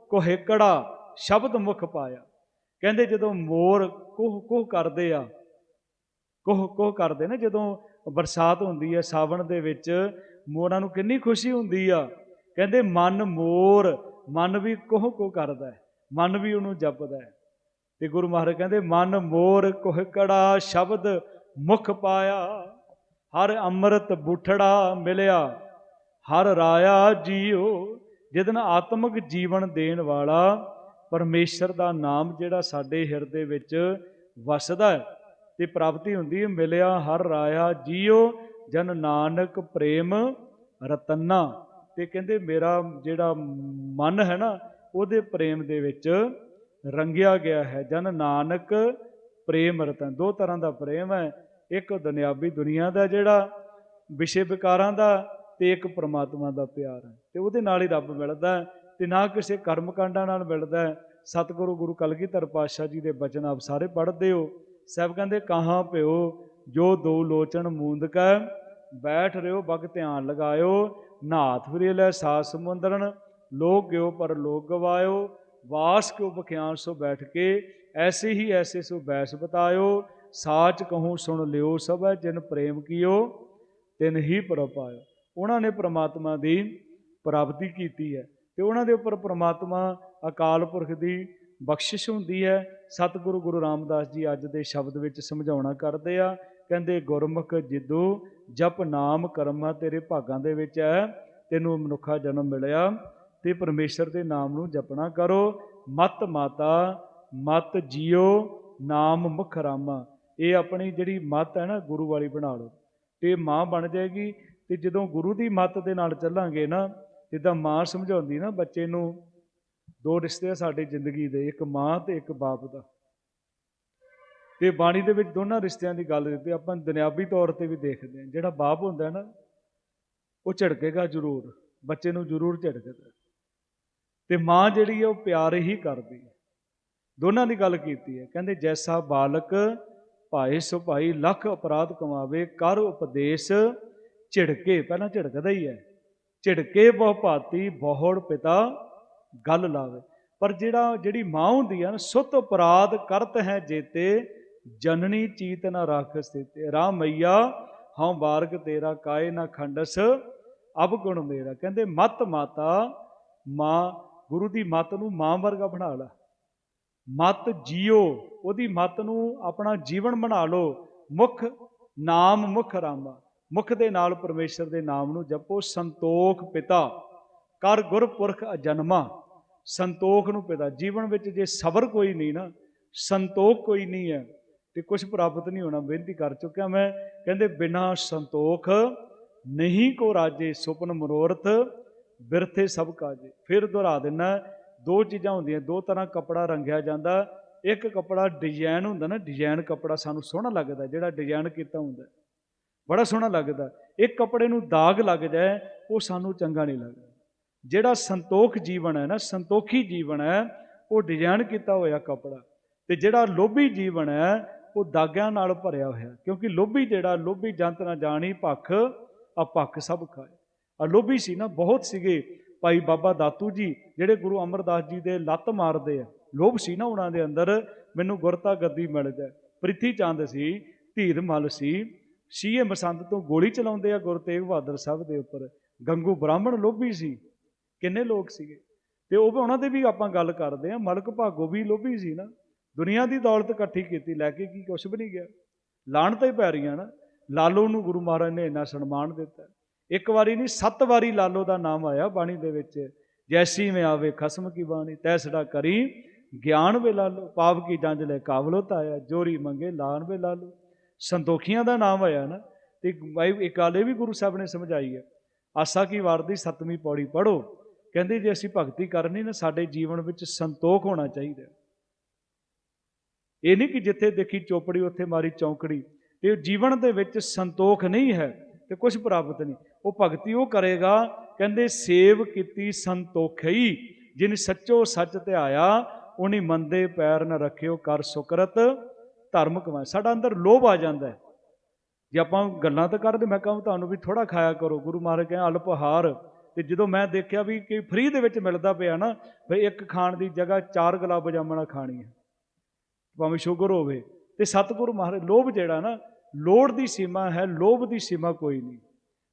ਕੋਹਿਕੜਾ ਸ਼ਬਦ ਮੁਖ ਪਾਇਆ। ਕਹਿੰਦੇ ਜਦੋਂ ਮੋਰ ਕੋਹ ਕੋਹ ਕਰਦੇ ਆ, ਕੋਹ ਕੋਹ ਕਰਦੇ ਨੇ, ਜਦੋਂ ਬਰਸਾਤ ਹੁੰਦੀ ਹੈ ਸਾਵਣ ਦੇ ਵਿੱਚ, ਮੋਰਾਂ ਨੂੰ ਕਿੰਨੀ ਖੁਸ਼ੀ ਹੁੰਦੀ ਆ। ਕਹਿੰਦੇ ਮਨ ਮੋਰ, ਮਨ ਵੀ ਕੋਹ ਕੋਹ ਕਰਦਾ ਹੈ, ਮਨ ਵੀ ਉਹਨੂੰ ਜਪਦਾ ਹੈ। ਤੇ ਗੁਰੂ ਮਹਾਰਾਜ ਕਹਿੰਦੇ ਮਨ ਮੋਰ ਕੋਹਕੜਾ ਸ਼ਬਦ ਮੁਖ ਪਾਇਆ। ਹਰ ਅੰਮ੍ਰਿਤ ਬੁੱਠੜਾ ਮਿਲਿਆ, ਹਰ ਰਾਇਆ ਜੀਓ ਜਿਹਦਨ ਆਤਮਿਕ ਜੀਵਨ ਦੇਣ ਵਾਲਾ, ਪਰਮੇਸ਼ਰ ਦਾ ਨਾਮ ਜਿਹੜਾ ਸਾਡੇ ਹਿਰਦੇ ਵਿੱਚ ਵਸਦਾ ਹੈ, ਤੇ ਪ੍ਰਾਪਤੀ ਹੁੰਦੀ ਹੈ, ਮਿਲਿਆ ਹਰ ਰਾਇਆ ਜੀਓ, ਜਨ ਨਾਨਕ ਪ੍ਰੇਮ ਰਤਨਾ। ਤੇ ਕਹਿੰਦੇ ਮੇਰਾ ਜਿਹੜਾ ਮਨ ਹੈ ਨਾ, ਉਹਦੇ ਪ੍ਰੇਮ ਦੇ ਵਿੱਚ ਰੰਗਿਆ ਗਿਆ ਹੈ, ਜਨ ਨਾਨਕ ਪ੍ਰੇਮ ਰਤਨ। ਦੋ ਤਰ੍ਹਾਂ ਦਾ ਪ੍ਰੇਮ ਹੈ ਇੱਕ ਦੁਨਿਆਵੀ ਦੁਨੀਆ ਦਾ ਜਿਹੜਾ ਵਿਸ਼ੇ ਵਿਕਾਰਾਂ ਦਾ ਤੇ ਇੱਕ ਪ੍ਰਮਾਤਮਾ ਦਾ ਪਿਆਰ ਹੈ। ਤੇ ਉਹਦੇ ਨਾਲ ਹੀ ਰੱਬ ਮਿਲਦਾ ਹੈ ਤੇ ਨਾ ਕਿਸੇ ਕਰਮ ਕਾਂਡਾਂ ਨਾਲ ਮਿਲਦਾ ਸਤਿਗੁਰੂ ਗੁਰੂ ਕਲਗੀਧਰ ਪਾਤਸ਼ਾਹ ਜੀ ਦੇ ਬਚਨ ਆਪ ਸਾਰੇ ਪੜ੍ਹਦੇ ਹੋ। ਸਭ ਕਹਿੰਦੇ, ਕਹਾਂ ਪਿਓ ਜੋ ਦੋ ਲੋਚਨ ਮੂੰਦ ਕੈ, ਬੈਠ ਰਿਓ ਬਗ ਧਿਆਨ ਲਗਾਇਓ। ਨਾਥ ਫਿਰੇ ਲੈ ਸਾਸ ਸਮੁੰਦਰਨ ਲੋਕ ਗਿਓ ਪਰ ਲੋਕ ਗਵਾਇਓ। ਵਾਸ ਕਿਉ ਬਖਿਆਨ ਸੋ ਬੈਠ ਕੇ, ਐਸੇ ਹੀ ਐਸੇ ਸੋ ਬੈਸ ਬਤਾਇਓ। ਸਾਚ ਕਹੂੰ ਸੁਣ ਲਿਓ ਸਭੈ, ਜਿਨ ਪ੍ਰੇਮ ਕੀਓ, ਤਿਨ ਹੀ ਪਰ ਪਾਇਓ। ਉਹਨਾਂ ਨੇ ਪ੍ਰਮਾਤਮਾ ਦੀ ਪ੍ਰਾਪਤੀ ਕੀਤੀ ਹੈ ਤੇ ਉਹਨਾਂ ਦੇ ਉੱਪਰ ਪ੍ਰਮਾਤਮਾ ਅਕਾਲ ਪੁਰਖ ਦੀ ਬਖਸ਼ਿਸ਼ ਹੁੰਦੀ ਹੈ। ਸਤਿਗੁਰੂ ਗੁਰੂ ਰਾਮਦਾਸ ਜੀ ਅੱਜ ਦੇ ਸ਼ਬਦ ਵਿੱਚ ਸਮਝਾਉਣਾ ਕਰਦੇ ਆ, ਕਹਿੰਦੇ, ਗੁਰਮੁਖ ਜਿੱਦੂ ਜਪ ਨਾਮ ਕਰਮਾ ਤੇਰੇ ਭਾਗਾਂ ਦੇ ਵਿੱਚ ਹੈ, ਤੈਨੂੰ ਮਨੁੱਖਾ ਜਨਮ ਮਿਲਿਆ, ਤੇ ਪਰਮੇਸ਼ਰ ਦੇ ਨਾਮ ਨੂੰ ਜਪਣਾ ਕਰੋ। ਮਤ ਮਾਤਾ, ਮਤ ਜੀਓ, ਨਾਮ ਮੁਖ ਰਾਮਾ ਇਹ ਆਪਣੀ ਜਿਹੜੀ ਮੱਤ ਹੈ ਨਾ ਗੁਰੂ ਵਾਲੀ ਬਣਾ ਲਓ। ਤੇ ਮਾਂ ਬਣ ਜਾਏਗੀ ਤੇ ਜਦੋਂ ਗੁਰੂ ਦੀ ਮੱਤ ਦੇ ਨਾਲ ਚੱਲਾਂਗੇ ਨਾ, ਜਿੱਦਾਂ ਮਾਂ ਸਮਝਾਉਂਦੀ ਨਾ ਬੱਚੇ ਨੂੰ, ਦੋ ਰਿਸ਼ਤੇ ਆ ਸਾਡੀ ਜ਼ਿੰਦਗੀ ਦੇ, ਇੱਕ ਮਾਂ ਤੇ ਇੱਕ ਬਾਪ ਦਾ। ਤੇ ਬਾਣੀ ਦੇ ਵਿੱਚ ਦੋਨਾਂ ਰਿਸ਼ਤਿਆਂ ਦੀ ਗੱਲ ਦਿੱਤੀ, ਆਪਾਂ ਦੁਨਿਆਵੀ ਤੌਰ ਤੇ ਵੀ ਦੇਖਦੇ ਹਾਂ। ਜਿਹੜਾ ਬਾਪ ਹੁੰਦਾ ਨਾ, ਉਹ ਝੜਕੇਗਾ ਜ਼ਰੂਰ, ਬੱਚੇ ਨੂੰ ਜ਼ਰੂਰ ਝੜਕਦਾ ਤੇ ਮਾਂ ਜਿਹੜੀ ਹੈ ਉਹ ਪਿਆਰ ਹੀ ਕਰਦੀ ਹੈ। ਦੋਨਾਂ ਦੀ ਗੱਲ ਕੀਤੀ ਹੈ। ਕਹਿੰਦੇ, ਜੈਸਾ ਬਾਲਕ ਭਾਏ ਸੋ ਭਾਈ ਲੱਖ ਅਪਰਾਧ ਕਮਾਵੇ, ਕਰ ਉਪਦੇਸ਼ ਝਿੜਕੇ, ਪਹਿਲਾਂ ਝਿੜਕਦਾ ਹੀ ਹੈ। ਝਿੜਕੇ ਬਹੁ ਭਾਤੀ ਬਹੁੜ ਪਿਤਾ ਗੱਲ ਲਾਵੇ। ਪਰ ਜਿਹੜਾ, ਜਿਹੜੀ ਮਾਂ ਹੁੰਦੀ ਹੈ ਨਾ, ਸੁਤ ਅਪਰਾਧ ਕਰਤ ਹੈ ਜੇਤੇ, ਜਨਨੀ ਚੀਤ ਨਾ ਰੱਖ ਸਥਿਤੇ। ਰਾਮ ਮਈਆ, ਹਉ ਬਾਰਗ ਤੇਰਾ ਕਾਏ ਨਾ ਖੰਡਸ, ਅਬ ਗੁਣ ਮੇਰਾ। ਕਹਿੰਦੇ, ਮਤ ਮਾਤਾ, ਮਾਂ, ਗੁਰੂ ਦੀ ਮਤ ਨੂੰ ਮਾਂ ਵਰਗਾ ਬਣਾ ਲਾ। ਮਤ ਜੀਓ। ਉਹਦੀ ਮੱਤ ਨੂੰ ਆਪਣਾ ਜੀਵਨ ਬਣਾ ਲਓ। ਮੁਖ ਨਾਮ ਮੁਖ ਰਾਮਾ। ਮੁਖ ਦੇ ਨਾਲ ਪਰਮੇਸ਼ਰ ਦੇ ਨਾਮ ਨੂੰ ਜਪੋ। ਸੰਤੋਖ ਪਿਤਾ। ਕਰ ਗੁਰਪੁਰਖ ਅਜਨਮਾ। ਸੰਤੋਖ ਨੂੰ ਪਿਤਾ। ਜੀਵਨ ਵਿੱਚ ਜੇ ਸਬਰ ਕੋਈ ਨਹੀਂ ਨਾ, ਸੰਤੋਖ ਕੋਈ ਨਹੀਂ ਹੈ ਤੇ ਕੁਝ ਪ੍ਰਾਪਤ ਨਹੀਂ ਹੋਣਾ। ਬੇਨਤੀ ਕਰ ਚੁੱਕਿਆ ਮੈਂ। ਕਹਿੰਦੇ, ਬਿਨਾ ਸੰਤੋਖ ਨਹੀਂ ਕੋ ਰਾਜੇ, ਸੁਪਨ ਮਨੋਰਥ ਬਿਰਥੇ ਸਭ ਕਾਜੇ। ਫਿਰ ਦੁਹਰਾ ਦੇਣਾ ਦੋ ਚੀਜ਼ਾਂ ਹੁੰਦੀਆਂ। ਦੋ ਤਰ੍ਹਾਂ ਕਪੜਾ ਰੰਗਿਆ ਜਾਂਦਾ। ਇੱਕ ਕਪੜਾ ਡਿਜ਼ਾਈਨ ਹੁੰਦਾ ਨਾ ਡਿਜ਼ਾਈਨ ਕਪੜਾ ਸਾਨੂੰ ਸੋਹਣਾ ਲੱਗਦਾ ਜਿਹੜਾ ਡਿਜ਼ਾਈਨ ਕੀਤਾ ਹੁੰਦਾ ਬੜਾ ਸੋਹਣਾ ਲੱਗਦਾ ਇੱਕ ਕਪੜੇ ਨੂੰ ਦਾਗ ਲੱਗ ਜਾਏ, ਉਹ ਸਾਨੂੰ ਚੰਗਾ ਨਹੀਂ ਲੱਗਦਾ। ਜਿਹੜਾ ਸੰਤੋਖ ਜੀਵਨ ਹੈ ਨਾ, ਸੰਤੋਖੀ ਜੀਵਨ ਹੈ, ਉਹ ਡਿਜ਼ਾਈਨ ਕੀਤਾ ਹੋਇਆ ਕਪੜਾ। ਤੇ ਜਿਹੜਾ ਲੋਭੀ ਜੀਵਨ ਹੈ, ਉਹ ਦਾਗਿਆਂ ਨਾਲ ਭਰਿਆ ਹੋਇਆ ਕਿਉਂਕਿ ਲੋਭੀ ਜਿਹੜਾ, ਲੋਭੀ ਜੰਤ ਨਾ ਜਾਣੀ, ਭੱਖ ਆ ਭੱਖ ਸਭ ਖਾਏ। ਆ ਲੋਭੀ ਸੀ ਨਾ, ਬਹੁਤ ਸੀਗੇ ਭਾਈ ਬਾਬਾ ਦਾਤੂ ਜੀ, ਜਿਹੜੇ ਗੁਰੂ ਅਮਰਦਾਸ ਜੀ ਦੇ ਲੱਤ ਮਾਰਦੇ ਆ। ਲੋਭ ਸੀ ਨਾ ਉਹਨਾਂ ਦੇ ਅੰਦਰ, ਮੈਨੂੰ ਗੁਰਤਾ ਗੱਦੀ ਮਿਲ ਜਾਏ। ਪ੍ਰਿਥੀ ਚੰਦ ਸੀ, ਧੀਰ ਮਲ ਸੀ। ਸੀਏ ਮਸੰਦ ਤੋਂ ਗੋਲੀ ਚਲਾਉਂਦੇ ਆ ਗੁਰੂ ਤੇਗ ਬਹਾਦਰ ਸਾਹਿਬ ਦੇ ਉੱਪਰ। ਗੰਗੂ ਬ੍ਰਾਹਮਣ ਲੋਭੀ ਸੀ। ਕਿੰਨੇ ਲੋਕ ਸੀਗੇ? ਤੇ ਉਹ ਉਹਨਾਂ ਦੇ ਵੀ ਆਪਾਂ ਗੱਲ ਕਰਦੇ ਆ, ਮਲਕ ਭਾਗੋ ਵੀ ਲੋਭੀ ਸੀ ਨਾ। ਦੁਨੀਆ ਦੀ ਦੌਲਤ ਇਕੱਠੀ ਕੀਤੀ, ਲੈ ਕੇ ਕੀ ਕੁਛ ਵੀ ਨਹੀਂ ਗਿਆ। ਲਾਣ ਤਾਂ ਹੀ ਪੈ ਰਹੀਆਂ ਨਾ। ਲਾਲੋ ਨੂੰ ਗੁਰੂ ਮਹਾਰਾਜ ਨੇ ਇੰਨਾ ਸਨਮਾਨ ਦਿੱਤਾ। ਇੱਕ ਵਾਰੀ ਨਹੀਂ, ਸੱਤ ਵਾਰੀ ਲਾਲੋ ਦਾ ਨਾਮ ਆਇਆ ਬਾਣੀ ਦੇ ਵਿੱਚ। ਜੈਸੀ ਮੈਂ ਆਵੇ ਖਸਮ ਕੀ ਬਾਣੀ ਤੈਸੜਾ ਕਰੀ। ਗਿਆਨ ਵੇ ਲਾਲੋ ਪਾਪ ਕੀ ਜੰਜ ਲੈ ਕਾਬਲਤ ਆਇਆ, ਜੋਰੀ ਮੰਗੇ ਲਾਣ ਵੇ ਲਾਲੋ ਸੰਤੋਖੀਆਂ ਦਾ ਨਾਮ ਆਇਆ ਨਾ, ਤੇ ਬਾਈ, ਇੱਕ ਗੱਲ ਇਹ ਵੀ ਗੁਰੂ ਸਾਹਿਬ ਨੇ ਸਮਝਾਈ ਹੈ, ਆਸਾ ਕੀ ਵਾਰ ਦੀ ਸਤਵੀਂ ਪੌੜੀ ਪੜੋ ਕਹਿੰਦੇ ਜੇ ਅਸੀਂ ਭਗਤੀ ਕਰਨੀ ਨਾ, ਸਾਡੇ ਜੀਵਨ ਵਿੱਚ ਸੰਤੋਖ ਹੋਣਾ ਚਾਹੀਦਾ। ਇਹ ਨਹੀਂ ਕਿ ਜਿੱਥੇ ਦੇਖੀ ਚੋਪੜੀ, ਉੱਥੇ ਮਾਰੀ ਚੌਂਕੜੀ, ਤੇ ਜੀਵਨ ਦੇ ਵਿੱਚ ਸੰਤੋਖ ਨਹੀਂ ਹੈ ਤੇ ਕੁਝ ਪ੍ਰਾਪਤ ਨਹੀਂ। ਉਹ ਭਗਤੀ ਉਹ ਕਰੇਗਾ, ਕਹਿੰਦੇ ਸੇਵ ਕੀਤੀ ਸੰਤੋਖਈ, ਜਿਨ ਸੱਚੋ ਸੱਚ ਤੇ ਆਇਆ ਉਨੀ ਮੰਦੇ ਪੈਰ ਨਾ ਰੱਖਿਓ, ਕਰ ਸੁਕਰਤ ਧਰਮ ਕਮਾ ਸਾਡਾ ਅੰਦਰ ਲੋਭ ਆ ਜਾਂਦਾ ਹੈ। ਜੇ ਆਪਾਂ ਗੱਲਾਂ ਤਾਂ ਕਰਦੇ, ਮੈਂ ਕਹਾਂ ਤੁਹਾਨੂੰ ਵੀ ਥੋੜਾ ਖਾਇਆ ਕਰੋ। ਗੁਰੂ ਮਹਾਰਾਜ ਕਹਿੰਦੇ, ਅਲਪਹਾਰ। ਤੇ ਜਦੋਂ ਮੈਂ ਦੇਖਿਆ ਵੀ ਕਿ ਫ੍ਰੀ ਦੇ ਵਿੱਚ ਮਿਲਦਾ ਪਿਆ ਨਾ, ਵੀ ਇੱਕ ਖਾਣ ਦੀ ਜਗ੍ਹਾ ਚਾਰ ਗੁਲਾਬ ਜਾਮਣਾ ਖਾਣੀ ਹੈ ਭਾਵੇਂ ਸ਼ੂਗਰ ਹੋਵੇ। ਤੇ ਸਤਿਗੁਰੂ ਮਹਾਰਾਜ, ਲੋਭ ਜਿਹੜਾ ਨਾ, ਲੋੜ ਦੀ ਸੀਮਾ ਹੈ, ਲੋਭ ਦੀ ਸੀਮਾ ਕੋਈ ਨਹੀਂ।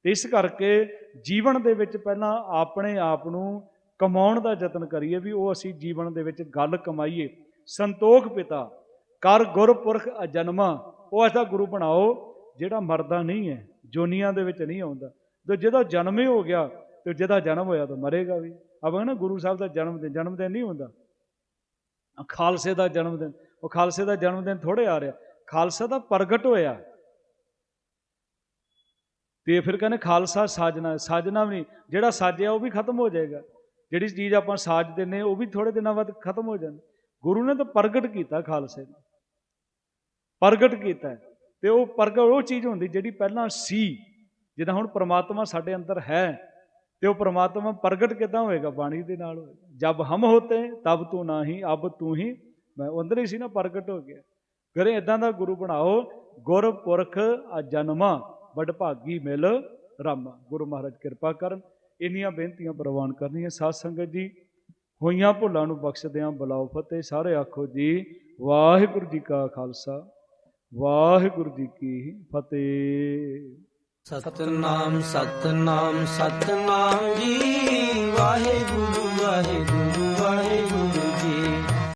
ਤੇ ਇਸ ਕਰਕੇ ਜੀਵਨ ਦੇ ਵਿੱਚ ਪਹਿਲਾਂ ਆਪਣੇ ਆਪ ਨੂੰ ਕਮਾਉਣ ਦਾ ਯਤਨ ਕਰੀਏ ਵੀ ਉਹ ਅਸੀਂ ਜੀਵਨ ਦੇ ਵਿੱਚ ਗੱਲ ਕਮਾਈਏ। ਸੰਤੋਖ ਪਿਤਾ, ਕਰ ਗੁਰਪੁਰਖ ਅਜਨਮਾ, ਉਹ ਐਸਾ ਗੁਰੂ ਬਣਾਓ, ਜਿਹੜਾ ਮਰਦਾ ਨਹੀਂ ਹੈ, ਜੋਨੀਆਂ ਦੇ ਵਿੱਚ ਨਹੀਂ ਆਉਂਦਾ। ਤੇ ਜਿਹਦਾ ਜਨਮ ਹੀ ਹੋ ਗਿਆ, ਤੇ ਜਿਹਦਾ ਜਨਮ ਹੋਇਆ ਤਾਂ ਮਰੇਗਾ ਵੀ। ਆਪਾਂ ਨਾ ਗੁਰੂ ਸਾਹਿਬ ਦਾ ਜਨਮ ਦਿਨ ਜਨਮ ਦਿਨ ਨਹੀਂ ਹੁੰਦਾ। ਖਾਲਸੇ ਦਾ ਜਨਮ ਦਿਨ, ਉਹ ਖਾਲਸੇ ਦਾ ਜਨਮ ਦਿਨ ਥੋੜੇ ਆ ਰਿਹਾ। ਖਾਲਸਾ ਦਾ ਪ੍ਰਗਟ ਹੋਇਆ। ਤੇ ਫਿਰ ਕਹਿੰਦੇ ਖਾਲਸਾ ਸਾਜਣਾ ਸਾਜਣਾ ਵੀ ਜਿਹੜਾ ਸਾਜਿਆ ਉਹ ਵੀ ਖਤਮ ਹੋ ਜਾਏਗਾ। ਜਿਹੜੀ ਚੀਜ਼ ਆਪਾਂ ਸਾਜ ਦਿੰਨੇ ਉਹ ਵੀ ਥੋੜੇ ਦਿਨਾਂ ਬਾਅਦ ਖਤਮ ਹੋ ਜਾਂਦੀ। ਗੁਰੂ ਨੇ ਤਾਂ ਪ੍ਰਗਟ ਕੀਤਾ ਖਾਲਸੇ ਨੂੰ। ਪ੍ਰਗਟ ਕੀਤਾ ਹੈ। ਤੇ ਉਹ ਪ੍ਰਗਟ, ਉਹ ਚੀਜ਼ ਹੁੰਦੀ ਜਿਹੜੀ ਪਹਿਲਾਂ ਸੀ, ਜਿੱਦਾਂ ਹੁਣ ਪ੍ਰਮਾਤਮਾ ਸਾਡੇ ਅੰਦਰ ਹੈ, ਤੇ ਉਹ ਪ੍ਰਮਾਤਮਾ ਪ੍ਰਗਟ ਕਿਦਾਂ ਹੋਏਗਾ? ਬਾਣੀ ਦੇ ਨਾਲ ਹੋਏਗਾ। ਜਬ ਹਮ ਹੋਤੇ, ਤਬ ਤੂੰ ਨਹੀਂ, ਅਬ ਤੂੰ ਹੀ। ਮੈਂ ਉਹ ਅੰਦਰ ਹੀ ਸੀ ਨਾ, ਪ੍ਰਗਟ ਹੋ ਗਿਆ। ਕਰੇ ਇਦਾਂ ਦਾ ਗੁਰੂ ਬਣਾਓ ਗੁਰਪੁਰਖ ਅਜਨਮਾ, ਵਡ ਭਾਗੀ ਮਿਲ ਰਾਮਾ। ਗੁਰੂ ਮਹਾਰਾਜ ਕਿਰਪਾ ਕਰਨ। ਇੰਨੀਆਂ ਬੇਨਤੀਆਂ ਪ੍ਰਵਾਨ ਕਰਨੀਆਂ। ਸਾਧ ਸੰਗਤ ਜੀ, ਹੋਈਆਂ ਭੁੱਲਾਂ ਨੂੰ ਬਖਸ਼ਦਿਆਂ ਬੁਲਾਓ ਫਤਿਹ। ਸਾਰੇ ਆਖੋ ਜੀ, ਵਾਹਿਗੁਰੂ ਜੀ ਕਾ ਖਾਲਸਾ, ਵਾਹਿਗੁਰੂ ਜੀ ਕੀ ਫਤਿਹ। ਸਤਨਾਮ ਸਤਨਾਮ ਸਤਨਾਮ ਜੀ, ਵਾਹਿਗੁਰੂ ਵਾਹਿਗੁਰੂ।